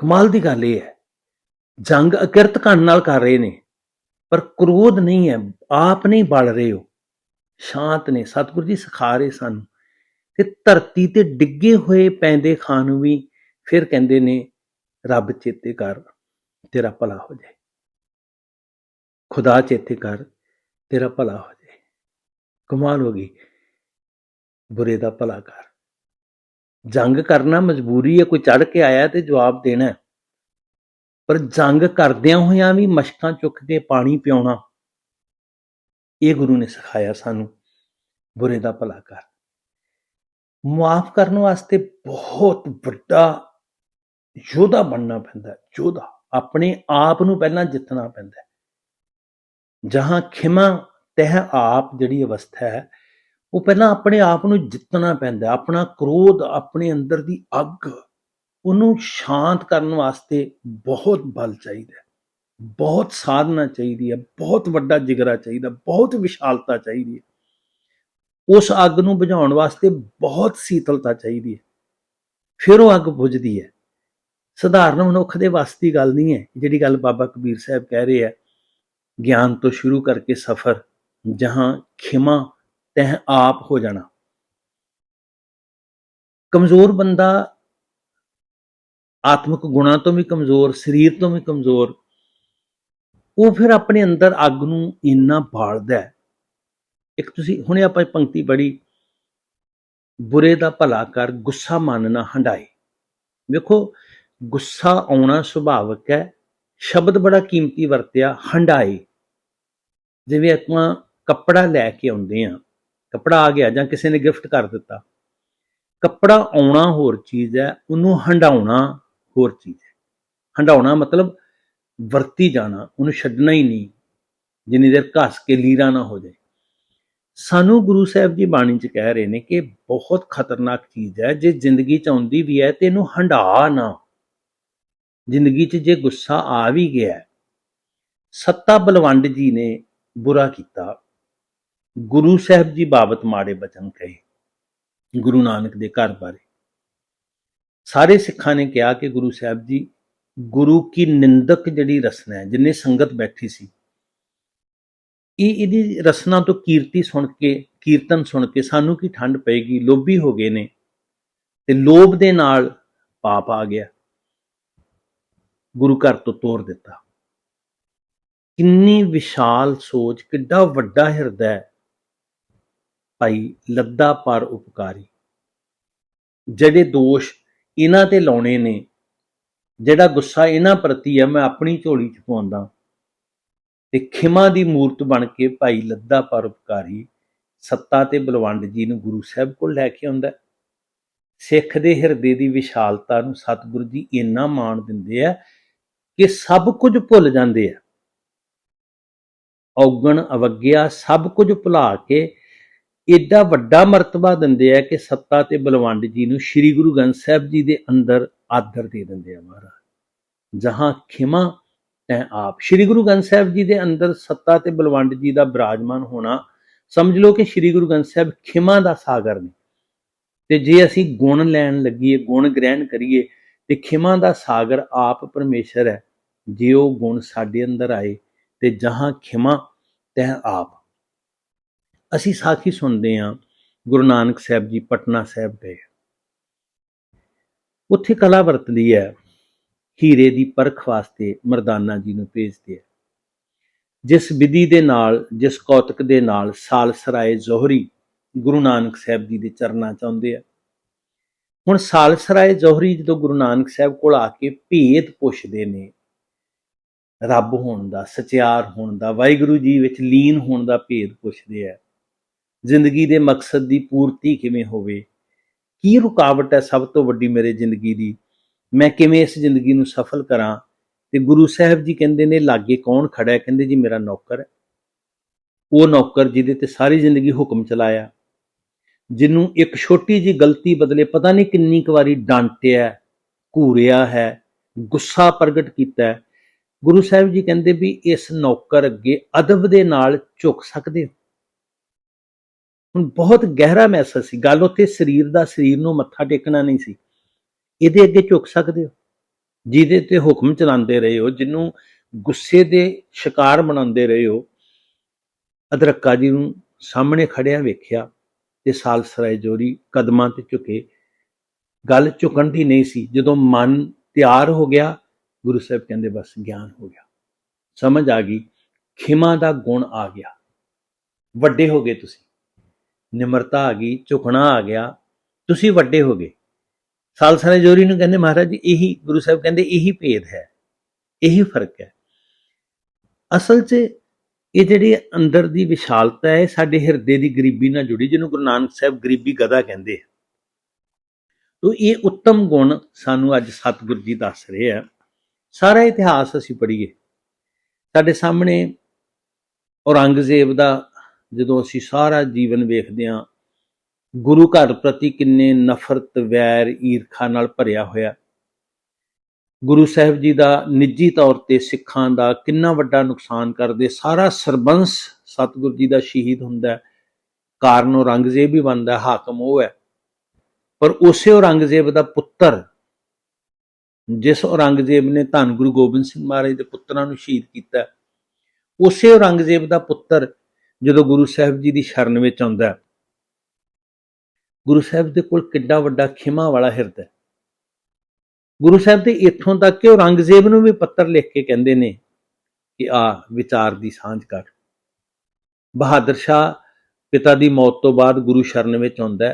ਕਮਾਲ ਦੀ ਗੱਲ ਇਹ ਹੈ, ਜੰਗ ਅਕਿਰਤ ਘਣ ਨਾਲ ਕਰ ਰਹੇ ਨੇ, ਪਰ ਕ੍ਰੋਧ ਨਹੀਂ ਹੈ, ਆਪ ਨਹੀਂ ਬਲ ਰਹੇ ਹੋ ਸ਼ਾਂਤ ਨੇ, ਸਤਿਗੁਰੂ ਜੀ ਸਿਖਾ ਰਹੇ ਸਾਨੂੰ। ਤੇ ਧਰਤੀ ਤੇ ਡਿੱਗੇ ਹੋਏ ਪੈਂਦੇ ਖਾਂ ਨੂੰ ਵੀ ਫਿਰ ਕਹਿੰਦੇ ਨੇ, ਰੱਬ ਚੇਤੇ ਕਰ, ਤੇਰਾ ਭਲਾ ਹੋ ਜਾਏ। ਖੁਦਾ ਚੇਤੇ ਕਰ, ਤੇਰਾ ਭਲਾ ਹੋ ਜਾਏ। ਕਮਾਲ ਹੋ ਗਈ। ਬੁਰੇ ਦਾ ਭਲਾ ਕਰ। ਜੰਗ ਕਰਨਾ ਮਜਬੂਰੀ ਹੈ, ਕੋਈ ਚੜ ਕੇ ਆਇਆ ਤੇ ਜਵਾਬ ਦੇਣਾ ਪਰ ਜੰਗ ਕਰਦਿਆਂ ਹੋਇਆਂ ਵੀ ਮਸ਼ਕਾਂ ਚੁੱਕ ਕੇ ਪਾਣੀ ਪਿਉਣਾ, ਇਹ ਗੁਰੂ ਨੇ ਸਿਖਾਇਆ ਸਾਨੂੰ, ਬੁਰੇ ਦਾ ਭਲਾ ਕਰ। ਮਾਫ ਕਰਨ ਵਾਸਤੇ ਬਹੁਤ ਵੱਡਾ ਯੋਧਾ ਬਣਨਾ ਪੈਂਦਾ ਹੈ, ਯੋਧਾ, ਆਪਣੇ ਆਪ ਨੂੰ ਪਹਿਲਾਂ ਜਿੱਤਣਾ ਪੈਂਦਾ ਹੈ। ਜਹਾਂ ਖਿਮਾ ਤਹ ਆਪ ਜਿਹੜੀ ਅਵਸਥਾ ਹੈ, ਉਹ ਪਹਿਲਾਂ ਆਪਣੇ ਆਪ ਨੂੰ ਜਿੱਤਣਾ ਪੈਂਦਾ ਆਪਣਾ ਕ੍ਰੋਧ ਆਪਣੇ ਅੰਦਰ ਦੀ ਅੱਗ, ਉਹਨੂੰ ਸ਼ਾਂਤ ਕਰਨ ਵਾਸਤੇ ਬਹੁਤ ਬਲ ਚਾਹੀਦਾ ਬਹੁਤ ਸਾਧਨਾ ਚਾਹੀਦੀ ਹੈ, ਬਹੁਤ ਵੱਡਾ ਜਿਗਰਾ ਚਾਹੀਦਾ, ਬਹੁਤ ਵਿਸ਼ਾਲਤਾ ਚਾਹੀਦੀ ਹੈ। ਉਸ ਅੱਗ ਨੂੰ ਬੁਝਾਉਣ ਵਾਸਤੇ ਬਹੁਤ ਸੀਤਲਤਾ ਚਾਹੀਦੀ ਹੈ। ਫਿਰ ਉਹ ਅੱਗ ਬੁਝਦੀ ਹੈ। ਸਧਾਰਨ ਮਨੁੱਖ ਦੇ ਵੱਸ ਦੀ ਗੱਲ ਨਹੀਂ ਹੈ। ਜਿਹੜੀ ਗੱਲ ਬਾਬਾ ਕਬੀਰ ਸਾਹਿਬ ਕਹਿ ਰਹੇ ਆ, ਗਿਆਨ ਤੋਂ ਸ਼ੁਰੂ ਕਰਕੇ ਸਫ਼ਰ, ਜਹਾਂ ਖਿਮਾ ਤਹ ਆਪ ਹੋ ਜਾਣਾ। ਕਮਜ਼ੋਰ ਬੰਦਾ ਆਤਮਿਕ ਗੁਣਾਂ ਤੋਂ ਵੀ ਕਮਜ਼ੋਰ, ਸਰੀਰ ਤੋਂ ਵੀ ਕਮਜ਼ੋਰ, ਉਹ ਫਿਰ ਆਪਣੇ ਅੰਦਰ ਅੱਗ ਨੂੰ ਇੰਨਾ ਬਾਲਦਾ ਹੈ। ਇੱਕ ਤੁਸੀਂ, ਹੁਣੇ ਆਪਾਂ ਇਹ ਪੰਕਤੀ ਬੜੀ ਬੁਰੇ ਦਾ ਭਲਾ ਕਰ, ਗੁੱਸਾ ਮਨ ਨਾ ਹੰਡਾਏ ਵੇਖੋ ਗੁੱਸਾ ਆਉਣਾ ਸੁਭਾਵਿਕ ਹੈ। ਸ਼ਬਦ ਬੜਾ ਕੀਮਤੀ ਵਰਤਿਆ ਹੰਡਾਏ ਜਿਵੇਂ ਆਪਾਂ ਕੱਪੜਾ ਲੈ ਕੇ ਆਉਂਦੇ ਆ ਕੱਪੜਾ ਆ ਗਿਆ ਜਾਂ ਕਿਸੇ ਨੇ ਗਿਫਟ ਕਰ ਦਿੱਤਾ। ਕੱਪੜਾ ਆਉਣਾ ਹੋਰ ਚੀਜ਼ ਹੈ, ਉਹਨੂੰ ਹੰਡਾਉਣਾ ਹੋਰ ਚੀਜ਼ ਹੈ। ਹੰਡਾਉਣਾ ਮਤਲਬ ਵਰਤੀ ਜਾਣਾ, ਉਹਨੂੰ ਛੱਡਣਾ ਹੀ ਨਹੀਂ। ਜਿੰਨੀ ਦੇਰ ਘਸ ਕੇ ਲੀਰਾ ਨਾ ਹੋ ਜਾਏ। ਸਾਨੂੰ ਗੁਰੂ ਸਾਹਿਬ ਜੀ ਬਾਣੀ ਚ ਕਹਿ ਰਹੇ ਨੇ ਕਿ ਬਹੁਤ ਖਤਰਨਾਕ ਚੀਜ਼ ਹੈ। ਜੇ ਜ਼ਿੰਦਗੀ ਚ ਆਉਂਦੀ ਵੀ ਹੈ ਤੇ ਇਹਨੂੰ ਹੰਡਾ ਨਾ। ਜ਼ਿੰਦਗੀ ਚ ਜੇ ਗੁੱਸਾ ਆ ਵੀ ਗਿਆ ਸੱਤਾ ਬਲਵੰਡ ਜੀ ਨੇ ਬੁਰਾ ਕੀਤਾ। ਗੁਰੂ ਸਾਹਿਬ ਜੀ ਬਾਬਤ ਮਾੜੇ ਬਚਨ ਕਹੇ, ਗੁਰੂ ਨਾਨਕ ਦੇ ਘਰ ਬਾਰੇ। ਸਾਰੇ ਸਿੱਖਾਂ ਨੇ ਕਿਹਾ ਕਿ ਗੁਰੂ ਸਾਹਿਬ ਜੀ, ਗੁਰੂ ਕੀ ਨਿੰਦਕ ਜਿਹੜੀ ਰਸਨਾ ਹੈ, ਜਿੰਨੇ ਸੰਗਤ ਬੈਠੀ ਸੀ, ਇਹ ਇਹਦੀ ਰਸਨਾ ਤੋਂ ਕੀਰਤੀ ਸੁਣ ਕੇ, ਕੀਰਤਨ ਸੁਣ ਕੇ ਸਾਨੂੰ ਕੀ ਠੰਡ ਪਏਗੀ, ਲੋਭੀ ਹੋ ਗਏ ਨੇ, ਤੇ ਲੋਭ ਦੇ ਨਾਲ ਪਾਪ ਆ ਗਿਆ। ਗੁਰੂ ਘਰ ਤੋਂ ਤੋੜ ਦਿੱਤਾ। ਕਿੰਨੀ ਵਿਸ਼ਾਲ ਸੋਚ, ਕਿੱਡਾ ਵੱਡਾ ਹਿਰਦਾ। ਹੈ ਭਾਈ ਲੱਦਾ ਪਰ ਉਪਕਾਰੀ। ਜਿਹੜੇ ਦੋਸ਼ ਇਹਨਾਂ ਤੇ ਲਾਉਣੇ ਨੇ, ਜਿਹੜਾ ਗੁੱਸਾ ਇਹਨਾਂ ਪ੍ਰਤੀ ਹੈ ਮੈਂ ਆਪਣੀ ਝੋਲੀ ਚ ਪਾਉਂਦਾ ਤੇ ਖਿਮਾ ਦੀ ਮੂਰਤ ਬਣ ਕੇ ਭਾਈ ਲੱਦਾ ਪਰ ਉਪਕਾਰੀ ਸੱਤਾ ਤੇ ਬਲਵੰਡ ਜੀ ਨੂੰ ਗੁਰੂ ਸਾਹਿਬ ਕੋਲ ਲੈ ਕੇ ਆਉਂਦਾ। ਸਿੱਖ ਦੇ ਹਿਰਦੇ ਦੀ ਵਿਸ਼ਾਲਤਾ ਨੂੰ ਸਤਿਗੁਰੂ ਜੀ ਇੰਨਾ ਮਾਣ ਦਿੰਦੇ ਆ ਕਿ ਸਭ ਕੁਝ ਭੁੱਲ ਜਾਂਦੇ ਆ। ਔਗਣ ਅਵਗਿਆ ਸਭ ਕੁਝ ਭੁਲਾ ਕੇ ਏਡਾ ਵੱਡਾ ਮਰਤਬਾ ਦਿੰਦੇ ਆ ਕਿ ਸੱਤਾ ਤੇ ਬਲਵੰਡ ਜੀ ਨੂੰ ਸ੍ਰੀ ਗੁਰੂ ਗ੍ਰੰਥ ਸਾਹਿਬ ਜੀ ਦੇ ਅੰਦਰ ਆਦਰ ਦੇ ਦਿੰਦੇ ਆ ਮਹਾਰਾਜ। ਜਹਾਂ ਖਿਮਾ ਤੈ ਆਪ। ਸ੍ਰੀ ਗੁਰੂ ਗ੍ਰੰਥ ਸਾਹਿਬ ਜੀ ਦੇ ਅੰਦਰ ਸੱਤਾ ਤੇ ਬਲਵੰਡ ਜੀ ਦਾ ਬਿਰਾਜਮਾਨ ਹੋਣਾ, ਸਮਝ ਲਓ ਕਿ ਸ੍ਰੀ ਗੁਰੂ ਗ੍ਰੰਥ ਸਾਹਿਬ ਖਿਮਾ ਦਾ ਸਾਗਰ ਨੇ। ਤੇ ਜੇ ਅਸੀਂ ਗੁਣ ਲੈਣ ਲੱਗੀਏ, ਗੁਣ ਗ੍ਰਹਿਣ ਕਰੀਏ, ਤੇ ਖਿਮਾ ਦਾ ਸਾਗਰ ਆਪ ਪਰਮੇਸ਼ਰ ਹੈ। ਜੇ ਉਹ ਗੁਣ ਸਾਡੇ ਅੰਦਰ ਆਏ ਤੇ ਜਹਾਂ ਖਿਮਾ ਤੈ ਆਪ। ਅਸੀਂ ਸਾਖੀ ਸੁਣਦੇ ਹਾਂ, ਗੁਰੂ ਨਾਨਕ ਸਾਹਿਬ ਜੀ ਪਟਨਾ ਸਾਹਿਬ ਗਏ। ਉੱਥੇ ਕਲਾ ਵਰਤਦੀ ਹੈ, ਹੀਰੇ ਦੀ ਪਰਖ ਵਾਸਤੇ ਮਰਦਾਨਾ ਜੀ ਨੂੰ ਭੇਜਦੇ ਆ ਜਿਸ ਵਿਧੀ ਦੇ ਨਾਲ, ਜਿਸ ਕੌਤਕ ਦੇ ਨਾਲ ਸਾਲਸਰਾਏ ਜ਼ੋਹਰੀ ਗੁਰੂ ਨਾਨਕ ਸਾਹਿਬ ਜੀ ਦੇ ਚਰਨਾਂ ਚ ਆਉਂਦੇ ਆ। ਹੁਣ ਸਾਲਸਰਾਏ ਜ਼ੋਹਰੀ ਜਦੋਂ ਗੁਰੂ ਨਾਨਕ ਸਾਹਿਬ ਕੋਲ ਆ ਕੇ ਭੇਦ ਪੁੱਛਦੇ ਨੇ ਰੱਬ ਹੋਣ ਦਾ, ਸਚਿਆਰ ਹੋਣ ਦਾ, ਵਾਹਿਗੁਰੂ ਜੀ ਵਿੱਚ ਲੀਨ ਹੋਣ ਦਾ ਭੇਦ ਪੁੱਛਦੇ ਆ। ਜ਼ਿੰਦਗੀ ਦੇ ਮਕਸਦ ਦੀ ਪੂਰਤੀ ਕਿਵੇਂ ਹੋਵੇ? ਕੀ ਰੁਕਾਵਟ ਹੈ ਸਭ ਤੋਂ ਵੱਡੀ ਮੇਰੇ ਜ਼ਿੰਦਗੀ ਦੀ? ਮੈਂ ਕਿਵੇਂ ਇਸ ਜ਼ਿੰਦਗੀ ਨੂੰ ਸਫਲ ਕਰਾਂ? ਤੇ ਗੁਰੂ ਸਾਹਿਬ ਜੀ ਕਹਿੰਦੇ ਨੇ, ਲਾਗੇ ਕੌਣ ਖੜਾ ਹੈ? ਕਹਿੰਦੇ, ਜੀ ਮੇਰਾ ਨੌਕਰ ਹੈ। ਉਹ ਨੌਕਰ ਜਿਹਦੇ ਤੇ ਸਾਰੀ ਜ਼ਿੰਦਗੀ ਹੁਕਮ ਚਲਾਇਆ। ਜਿਹਨੂੰ ਇੱਕ ਛੋਟੀ ਜੀ ਗਲਤੀ ਬਦਲੇ ਪਤਾ ਨਹੀਂ ਕਿੰਨੀ ਕੁ ਵਾਰੀ ਡਾਂਟਿਆ, ਘੂਰਿਆ ਹੈ, ਗੁੱਸਾ ਪ੍ਰਗਟ ਕੀਤਾ ਗੁਰੂ ਸਾਹਿਬ ਜੀ ਕਹਿੰਦੇ ਵੀ ਇਸ ਨੌਕਰ ਅੱਗੇ ਅਦਬ ਦੇ ਨਾਲ ਝੁਕ ਸਕਦੇ ਹੋ। ਹੁਣ ਬਹੁਤ ਗਹਿਰਾ ਮੈਸੇਜ ਸੀ। ਗੱਲ ਉੱਥੇ ਸਰੀਰ ਦਾ ਸਰੀਰ ਨੂੰ ਮੱਥਾ ਟੇਕਣਾ ਨਹੀਂ ਸੀ। ਇਹਦੇ ਅੱਗੇ ਝੁਕ ਸਕਦੇ ਹੋ। ਜਿਹਦੇ ਤੇ ਹੁਕਮ ਚਲਾਉਂਦੇ ਰਹੇ ਹੋ, ਜਿਹਨੂੰ ਗੁੱਸੇ ਦੇ ਸ਼ਿਕਾਰ ਬਣਾਉਂਦੇ ਰਹੇ ਹੋ। ਅਦਰਕਾ ਜੀ ਨੂੰ ਸਾਹਮਣੇ ਖੜਿਆ ਵੇਖਿਆ ਤੇ ਸਾਲਸਰਾਏ ਜੋਰੀ ਕਦਮਾਂ ਤੇ ਝੁਕੇ। ਗੱਲ ਝੁਕਣ ਦੀ ਨਹੀਂ ਸੀ। ਜਦੋਂ ਮਨ ਤਿਆਰ ਹੋ ਗਿਆ ਗੁਰੂ ਸਾਹਿਬ ਕਹਿੰਦੇ ਬਸ ਗਿਆਨ ਹੋ ਗਿਆ। ਸਮਝ ਆ ਗਈ, ਖਿਮਾ ਦਾ ਗੁਣ ਆ ਗਿਆ। ਵੱਡੇ ਹੋ ਗਏ ਤੁਸੀਂ। ਨਿਮਰਤਾ ਆ ਗਈ, ਝੁਕਣਾ ਆ ਗਿਆ। ਤੁਸੀਂ ਵੱਡੇ ਹੋ ਗਏ। ਸਾਲਸਰਾ ਜੋਰੀ ਨੂੰ ਕਹਿੰਦੇ ਮਹਾਰਾਜ ਜੀ, ਇਹੀ ਗੁਰੂ ਸਾਹਿਬ ਕਹਿੰਦੇ ਇਹੀ ਭੇਦ ਹੈ। ਇਹੀ ਫ਼ਰਕ ਹੈ। ਅਸਲ 'ਚ ਇਹ ਜਿਹੜੀ ਅੰਦਰ ਦੀ ਵਿਸ਼ਾਲਤਾ ਹੈ, ਸਾਡੇ ਹਿਰਦੇ ਦੀ ਗਰੀਬੀ ਨਾਲ ਜੁੜੀ, ਜਿਹਨੂੰ ਗੁਰੂ ਨਾਨਕ ਸਾਹਿਬ ਗਰੀਬੀ ਗਦਾ ਕਹਿੰਦੇ ਆ। ਤੋ ਇਹ ਉੱਤਮ ਗੁਣ ਸਾਨੂੰ ਅੱਜ ਸਤਿਗੁਰ ਜੀ ਦੱਸ ਰਹੇ ਆ। ਸਾਰਾ ਇਤਿਹਾਸ ਅਸੀਂ ਪੜ੍ਹੀਏ। ਸਾਡੇ ਸਾਹਮਣੇ ਔਰੰਗਜ਼ੇਬ ਦਾ ਜਦੋਂ ਅਸੀਂ ਸਾਰਾ ਜੀਵਨ ਵੇਖਦੇ ਹਾਂ, ਗੁਰੂ ਘਰ ਪ੍ਰਤੀ ਕਿੰਨੇ ਨਫ਼ਰਤ, ਵੈਰ, ਈਰਖਾ ਨਾਲ ਭਰਿਆ ਹੋਇਆ। ਗੁਰੂ ਸਾਹਿਬ ਜੀ ਦਾ ਨਿੱਜੀ ਤੌਰ ਤੇ ਸਿੱਖਾਂ ਦਾ ਕਿੰਨਾ ਵੱਡਾ ਨੁਕਸਾਨ ਕਰਦੇ। ਸਾਰਾ ਸਰਬੰਸ ਸਤਿਗੁਰੂ ਜੀ ਦਾ ਸ਼ਹੀਦ ਹੁੰਦਾ ਕਾਰਨ ਔਰੰਗਜ਼ੇਬ ਹੀ ਬਣਦਾ, ਹਾਕਮ ਉਹ ਹੈ। ਪਰ ਉਸੇ ਔਰੰਗਜ਼ੇਬ ਦਾ ਪੁੱਤਰ ਜਿਸ ਔਰੰਗਜ਼ੇਬ ਨੇ ਧੰਨ ਗੁਰੂ ਗੋਬਿੰਦ ਸਿੰਘ ਮਹਾਰਾਜ ਦੇ ਪੁੱਤਰਾਂ ਨੂੰ ਸ਼ਹੀਦ ਕੀਤਾ, ਉਸੇ ਔਰੰਗਜ਼ੇਬ ਦਾ ਪੁੱਤਰ ਜਦੋਂ ਗੁਰੂ ਸਾਹਿਬ ਜੀ ਦੀ ਸ਼ਰਨ ਵਿੱਚ ਆਉਂਦਾ ਗੁਰੂ ਸਾਹਿਬ ਦੇ ਕੋਲ ਕਿੱਡਾ ਵੱਡਾ ਖਿਮਾ ਵਾਲਾ ਹਿਰਦਾ ਹੈ। ਗੁਰੂ ਸਾਹਿਬ ਦੇ ਇੱਥੋਂ ਤੱਕ ਕਿ ਔਰੰਗਜ਼ੇਬ ਨੂੰ ਵੀ ਪੱਤਰ ਲਿਖ ਕੇ ਕਹਿੰਦੇ ਨੇ ਕਿ ਆ ਵਿਚਾਰ ਦੀ ਸਾਂਝ ਕਰ। ਬਹਾਦਰ ਸ਼ਾਹ ਪਿਤਾ ਦੀ ਮੌਤ ਤੋਂ ਬਾਅਦ ਗੁਰੂ ਸ਼ਰਨ ਵਿੱਚ ਆਉਂਦਾ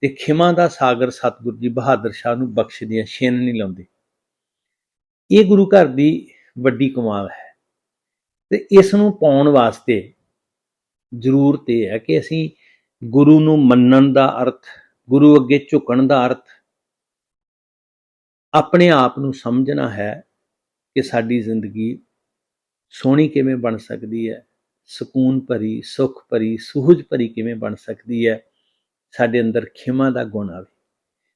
ਤੇ ਖਿਮਾ ਦਾ ਸਾਗਰ ਸਤਿਗੁਰੂ ਜੀ ਬਹਾਦਰ ਸ਼ਾਹ ਨੂੰ ਬਖਸ਼ ਦੀਆਂ ਛਿਨ ਨਹੀਂ ਲਾਉਂਦੇ। ਇਹ ਗੁਰੂ ਘਰ ਦੀ ਵੱਡੀ ਕਮਾਲ ਹੈ। ਤੇ ਇਸ ਨੂੰ ਪਾਉਣ ਵਾਸਤੇ ਜ਼ਰੂਰਤ ਇਹ ਹੈ ਕਿ ਅਸੀਂ ਗੁਰੂ ਨੂੰ ਮੰਨਣ ਦਾ ਅਰਥ, ਗੁਰੂ ਅੱਗੇ ਝੁਕਣ ਦਾ ਅਰਥ ਆਪਣੇ ਆਪ ਨੂੰ ਸਮਝਣਾ ਹੈ ਕਿ ਸਾਡੀ ਜ਼ਿੰਦਗੀ ਸੋਹਣੀ ਕਿਵੇਂ ਬਣ ਸਕਦੀ ਹੈ, ਸਕੂਨ ਭਰੀ, ਸੁਖ ਭਰੀ ਸੁਹਜ ਭਰੀ ਕਿਵੇਂ ਬਣ ਸਕਦੀ ਹੈ, ਸਾਡੇ ਅੰਦਰ ਖਿਮਾ ਦਾ ਗੁਣ ਆਵੇ।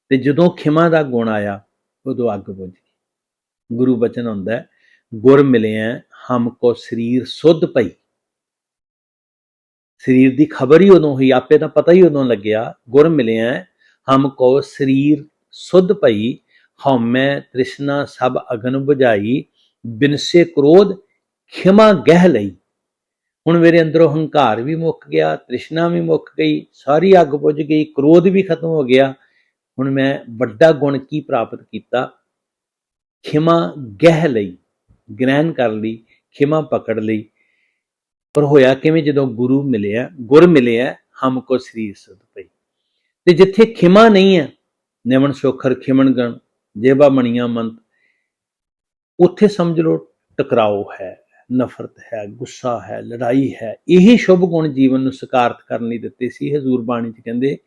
ਤੇ ਜਦੋਂ ਖਿਮਾ ਦਾ ਗੁਣ ਆਇਆ, ਉਦੋਂ ਅੱਗ ਬੁਝ ਗੁਰੂ ਬਚਨ ਹੁੰਦਾ ਗੁਰ ਮਿਲਿਆ, ਹਮ ਕੋ ਸਰੀਰ ਸੁਧ ਪਈ। ਸਰੀਰ ਦੀ ਖਬਰ ਹੀ ਉਦੋਂ ਹੋਈ, ਆਪੇ ਤਾਂ ਪਤਾ ਹੀ ਉਦੋਂ ਲੱਗਿਆ, ਗੁਰ ਮਿਲਿਆ, ਹਮ ਕੋ ਸਰੀਰ ਸੁਧ ਪਈ ਹਉਮੈ ਤ੍ਰਿਸ਼ਨਾ ਸਭ ਅਗਨ 부ਝਾਈ ਬਿਨਸੇ ਕ੍ਰੋਧ ਖਿਮਾ ਗਹਿ ਲਈ। ਹੁਣ ਮੇਰੇ ਅੰਦਰੋਂ ਹੰਕਾਰ ਵੀ ਮੁੱਕ ਗਿਆ, ਤ੍ਰਿਸ਼ਨਾ ਵੀ ਮੁੱਕ ਗਈ, ਸਾਰੀ ਅੱਗ ਬੁਝ ਗਈ, ਕ੍ਰੋਧ ਵੀ ਖਤਮ ਹੋ ਗਿਆ। ਹੁਣ ਮੈਂ ਵੱਡਾ ਗੁਣ ਕੀ ਪ੍ਰਾਪਤ ਕੀਤਾ? ਖਿਮਾ ਗਹਿ ਲਈ, ਗ੍ਰਹਿਣ ਕਰ ਲਈ, ਖਿਮਾ ਪਕੜ ਲਈ। ਪਰ ਹੋਇਆ ਕਿਵੇਂ? ਜਦੋਂ ਗੁਰੂ ਮਿਲਿਆ, ਗੁਰ ਮਿਲਿਆ, ਹਮ ਕੋ ਸਰੀਰ ਸੁਧ ਪਈ। ਤੇ ਜਿੱਥੇ ਖਿਮਾ ਨਹੀਂ ਹੈ ਨਿਮਨ ਸੋਖਰ ਖਿਮਣ ਗਣ, ਜੇਬਾ ਮਣੀਆਂ ਮੰਤ, ਉੱਥੇ ਸਮਝ ਲਓ, ਟਕਰਾਓ ਹੈ, ਨਫ਼ਰਤ ਹੈ, ਗੁੱਸਾ ਹੈ, ਲੜਾਈ ਹੈ। ਇਹੀ ਸ਼ੁਭ ਗੁਣ ਜੀਵਨ ਨੂੰ ਸਕਾਰਤ ਕਰਨ ਲਈ ਦਿੱਤੇ ਸੀ। ਹਜ਼ੂਰ ਬਾਣੀ ਚ ਕਹਿੰਦੇ,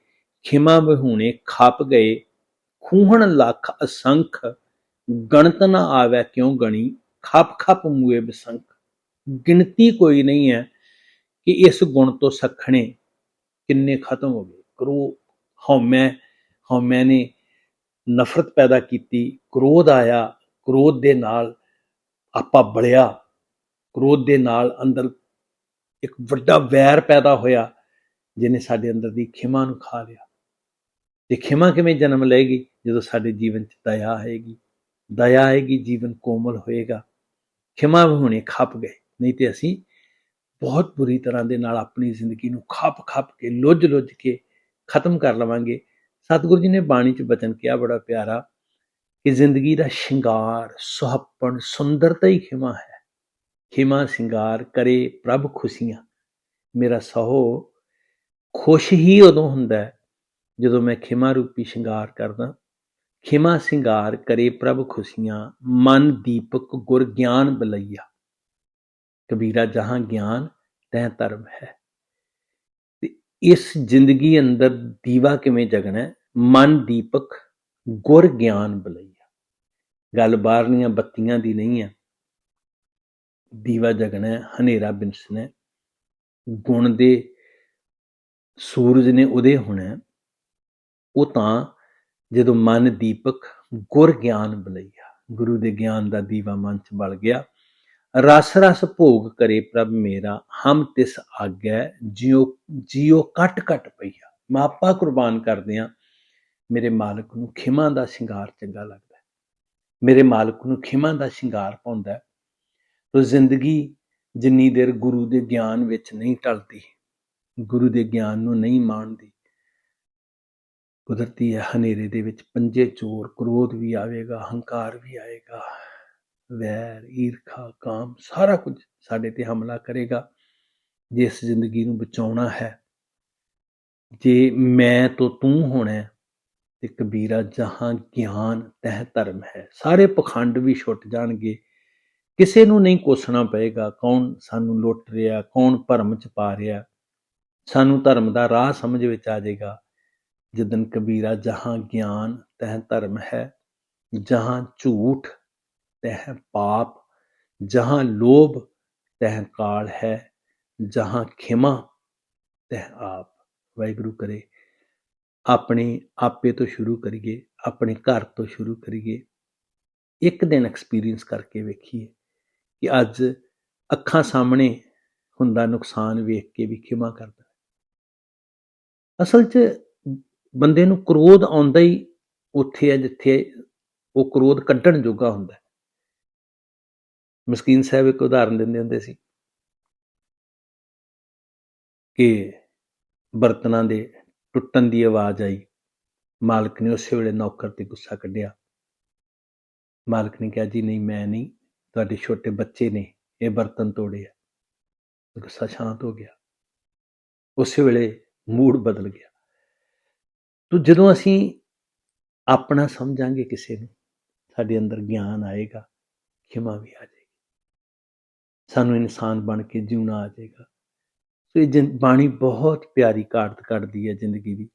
ਖਿਮਾ ਬਹੂਣੇ ਖਾਪ ਗਏ, ਖੂਹਣ ਲੱਖ ਅਸੰਖ ਗਣਤ ਨਾ ਆਵੇ ਕਿਉਂ ਗਣੀ? ਖੱਪ ਖੱਪ ਮੂਏ ਬਸੰਖ। ਗਿਣਤੀ ਕੋਈ ਨਹੀਂ ਹੈ ਕਿ ਇਸ ਗੁਣ ਤੋਂ ਸਖਣੇ ਕਿੰਨੇ ਖਤਮ ਹੋ ਗਏ। ਕਰੋ ਹਉਮੈ ਹਉਮੈ ਨੇ ਨਫ਼ਰਤ ਪੈਦਾ ਕੀਤੀ, ਕ੍ਰੋਧ ਆਇਆ, ਕ੍ਰੋਧ ਦੇ ਨਾਲ ਆਪਾਂ ਬਲਿਆ, ਕ੍ਰੋਧ ਦੇ ਨਾਲ ਅੰਦਰ ਇੱਕ ਵੱਡਾ ਵੈਰ ਪੈਦਾ ਹੋਇਆ, ਜਿਹਨੇ ਸਾਡੇ ਅੰਦਰ ਦੀ ਖਿਮਾ ਨੂੰ ਖਾ ਲਿਆ। ਤੇ ਖਿਮਾ ਕਿਵੇਂ ਜਨਮ ਲਏਗੀ? ਜਦੋਂ ਸਾਡੇ ਜੀਵਨ 'ਚ ਦਇਆ ਆਏਗੀ। ਦਇਆ ਆਏਗੀ ਜੀਵਨ ਕੋਮਲ ਹੋਏਗਾ। ਖਿਮਾ ਹੁਣੇ ਖੱਪ ਗਏ। ਨਹੀਂ ਤੇ ਅਸੀਂ ਬਹੁਤ ਬੁਰੀ ਤਰ੍ਹਾਂ ਦੇ ਨਾਲ ਆਪਣੀ ਜ਼ਿੰਦਗੀ ਨੂੰ ਖੱਪ ਖੱਪ ਕੇ ਲੁੱਝ ਲੁੱਝ ਕੇ ਖਤਮ ਕਰ ਲਵਾਂਗੇ। ਸਤਿਗੁਰੂ ਜੀ ਨੇ ਬਾਣੀ 'ਚ ਬਚਨ ਕਿਹਾ ਬੜਾ ਪਿਆਰਾ ਕਿ ਜ਼ਿੰਦਗੀ ਦਾ ਸ਼ਿੰਗਾਰ, ਸੁਹੱਪਣ ਸੁੰਦਰਤਾ ਹੀ ਖਿਮਾ ਹੈ। ਖਿਮਾ ਸ਼ਿੰਗਾਰ ਕਰੇ ਪ੍ਰਭ ਖੁਸ਼ੀਆਂ। ਮੇਰਾ ਸਹੋ, ਖੁਸ਼ ਹੀ ਉਦੋਂ ਹੁੰਦਾ ਜਦੋਂ ਮੈਂ ਖਿਮਾ ਰੂਪੀ ਸ਼ਿੰਗਾਰ ਕਰਦਾ। ਖਿਮਾ ਸ਼ਿੰਗਾਰ ਕਰੇ ਪ੍ਰਭ ਖੁਸ਼ੀਆਂ, ਮਨ ਦੀਪਕ ਗੁਰ ਗਿਆਨ ਬਲਈਆ। ਕਬੀਰਾ, ਜਹਾਂ ਗਿਆਨ ਤੈ ਧਰਮ ਹੈ। ਤੇ ਇਸ ਜ਼ਿੰਦਗੀ ਅੰਦਰ ਦੀਵਾ ਕਿਵੇਂ ਜਗਣਾ ਮਨ ਦੀਪਕ, ਗੁਰ ਗਿਆਨ ਬਲਈਆ। ਗੱਲ ਬਾਹਰਲੀਆਂ ਬੱਤੀਆਂ ਦੀ ਨਹੀਂ ਹੈ। ਦੀਵਾ ਜਗਣਾ ਹਨੇਰਾ ਬਿਨਸਣਾ ਹੈ। ਗੁਣ ਦੇ ਸੂਰਜ ਨੇ ਉਹਦੇ ਹੋਣਾ ਉਹ ਤਾਂ ਜਦੋਂ ਮਨ ਦੀਪਕ ਗੁਰ ਗਿਆਨ ਬਲਈਆ, ਗੁਰੂ ਦੇ ਗਿਆਨ ਦਾ ਦੀਵਾ ਮਨ ਚ ਬਲ ਗਿਆ, ਰਸ ਰਸ ਭੋਗ ਕਰੇ ਪ੍ਰਭ ਮੇਰਾ, ਹਮ ਤਿਸ ਆਗੈ, ਜਿਉ ਜਿਉ ਕਟ ਕਟ ਪਈਆ। ਮੈਂ ਆਪਾ ਕੁਰਬਾਨ ਕਰਦੇ ਆ। ਮੇਰੇ ਮਾਲਕ ਨੂੰ ਖਿਮਾ ਦਾ ਸ਼ਿੰਗਾਰ ਚੰਗਾ ਲੱਗਦਾ ਮੇਰੇ ਮਾਲਕ ਨੂੰ ਖਿਮਾ ਦਾ ਸ਼ਿੰਗਾਰ ਪਾਉਂਦਾ ਹੈ। ਤੋ ਜ਼ਿੰਦਗੀ ਜਿੰਨੀ ਦੇਰ ਗੁਰੂ ਦੇ ਗਿਆਨ ਵਿੱਚ ਨਹੀਂ ਟਲਦੀ, ਗੁਰੂ ਦੇ ਗਿਆਨ ਨੂੰ ਨਹੀਂ ਮਾਣਦੀ ਕੁਦਰਤੀ ਹੈ, ਹਨੇਰੇ ਦੇ ਵਿੱਚ ਪੰਜੇ ਚੋਰ, ਕ੍ਰੋਧ ਵੀ ਆਵੇਗਾ, ਹੰਕਾਰ ਵੀ ਆਏਗਾ, ਵੈਰ, ਈਰਖਾ, ਕਾਮ, ਸਾਰਾ ਕੁਝ ਸਾਡੇ ਤੇ ਹਮਲਾ ਕਰੇਗਾ, ਜੇ ਇਸ ਜ਼ਿੰਦਗੀ ਨੂੰ ਬਚਾਉਣਾ ਹੈ। ਜੇ ਮੈਂ ਤੋਂ ਤੂੰ ਹੋਣਾ ਤੇ ਕਬੀਰਾ ਜਹਾਂ ਗਿਆਨ ਤਹਿ ਧਰਮ ਹੈ। ਸਾਰੇ ਪਖੰਡ ਵੀ ਛੁੱਟ ਜਾਣਗੇ। ਕਿਸੇ ਨੂੰ ਨਹੀਂ ਕੋਸਣਾ ਪਏਗਾ ਕੌਣ ਸਾਨੂੰ ਲੁੱਟ ਰਿਹਾ, ਕੌਣ ਭਰਮ ਚ ਪਾ ਰਿਹਾ। ਸਾਨੂੰ ਧਰਮ ਦਾ ਰਾਹ ਸਮਝ ਵਿੱਚ ਆ ਜਾਏਗਾ। ਜਦਨ ਕਬੀਰਾ ਜਹਾਂ ਗਿਆਨ ਤਹਿ ਧਰਮ ਹੈ, ਜਹਾਂ ਝੂਠ ਤਹਿ ਪਾਪ, ਜਹਾਂ ਲੋਭ ਤਹਿ ਕਾਲ ਹੈ, ਜਹਾਂ ਖਿਮਾ ਤਹਿ ਆਪ। ਵਾਹਿਗੁਰੂ ਕਰੇ, ਆਪਣੇ ਆਪੇ ਤੋਂ ਸ਼ੁਰੂ ਕਰੀਏ, ਆਪਣੇ ਘਰ ਤੋਂ ਸ਼ੁਰੂ ਕਰੀਏ। ਇੱਕ ਦਿਨ ਐਕਸਪੀਰੀਅੰਸ ਕਰਕੇ ਵੇਖੀਏ ਕਿ ਅੱਜ ਅੱਖਾਂ ਸਾਹਮਣੇ ਹੁੰਦਾ ਨੁਕਸਾਨ ਵੇਖ ਕੇ ਵੀ ਖਿਮਾ ਕਰਦਾ ਅਸਲ 'ਚ ਬੰਦੇ ਨੂੰ ਕ੍ਰੋਧ ਆਉਂਦਾ ਹੀ ਉੱਥੇ ਹੈ ਜਿੱਥੇ ਉਹ ਕ੍ਰੋਧ ਕੱਢਣ ਜੋਗਾ ਹੁੰਦਾ ਹੈ। ਮਸਕੀਨ ਸਾਹਿਬ ਇੱਕ ਉਦਾਹਰਨ ਦਿੰਦੇ ਹੁੰਦੇ ਸੀ ਕਿ ਬਰਤਨਾਂ ਦੇ ਟੁੱਟਣ ਦੀ ਆਵਾਜ਼ ਆਈ। ਮਾਲਕ ਨੇ ਉਸੇ ਵੇਲੇ ਨੌਕਰ ਤੇ ਗੁੱਸਾ ਕੱਢਿਆ। ਮਾਲਕ ਨੇ ਕਿਹਾ, ਜੀ ਨਹੀਂ, ਮੈਂ ਨਹੀਂ, ਤੁਹਾਡੇ ਛੋਟੇ ਬੱਚੇ ਨੇ, ਇਹ ਬਰਤਨ ਤੋੜੇ ਆ। ਗੁੱਸਾ ਸ਼ਾਂਤ ਹੋ ਗਿਆ। ਉਸੇ ਵੇਲੇ ਮੂਡ ਬਦਲ ਗਿਆ। ਤੋ ਜਦੋਂ ਅਸੀਂ ਆਪਣਾ ਸਮਝਾਂਗੇ ਕਿਸੇ ਨੂੰ, ਸਾਡੇ ਅੰਦਰ ਗਿਆਨ ਆਏਗਾ, ਖਿਮਾ ਵੀ ਆ ਜਾਏਗੀ। ਸਾਨੂੰ ਇਨਸਾਨ ਬਣ ਕੇ ਜਿਉਣਾ ਆ ਜਾਏਗਾ। ਸੋ ਇਹ ਜਿੰ- ਬਾਣੀ ਬਹੁਤ ਪਿਆਰੀ ਕਾਰਤ ਕੱਢਦੀ ਹੈ ਜ਼ਿੰਦਗੀ ਦੀ।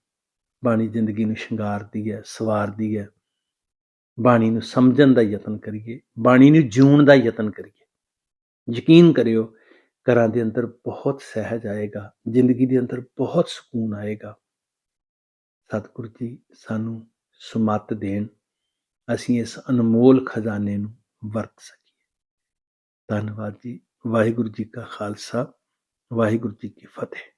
ਬਾਣੀ ਜ਼ਿੰਦਗੀ ਨੂੰ ਸ਼ਿੰਗਾਰਦੀ ਹੈ, ਸਵਾਰਦੀ ਹੈ। ਬਾਣੀ ਨੂੰ ਸਮਝਣ ਦਾ ਯਤਨ ਕਰੀਏ, ਬਾਣੀ ਨੂੰ ਜਿਉਣ ਦਾ ਯਤਨ ਕਰੀਏ। ਯਕੀਨ ਕਰਿਓ, ਘਰਾਂ ਦੇ ਅੰਦਰ ਬਹੁਤ ਸਹਿਜ ਆਏਗਾ, ਜ਼ਿੰਦਗੀ ਦੇ ਅੰਦਰ ਬਹੁਤ ਸਕੂਨ ਆਏਗਾ। ਸਤਿਗੁਰੂ ਜੀ ਸਾਨੂੰ ਸੁਮਤ ਦੇਣ। ਅਸੀਂ ਇਸ ਅਨਮੋਲ ਖਜ਼ਾਨੇ ਨੂੰ ਵਰਤ ਸਕੀਏ। ਧੰਨਵਾਦ ਜੀ। ਵਾਹਿਗੁਰੂ ਜੀ ਕਾ ਖਾਲਸਾ। ਵਾਹਿਗੁਰੂ ਜੀ ਕੀ ਫਤਿਹ।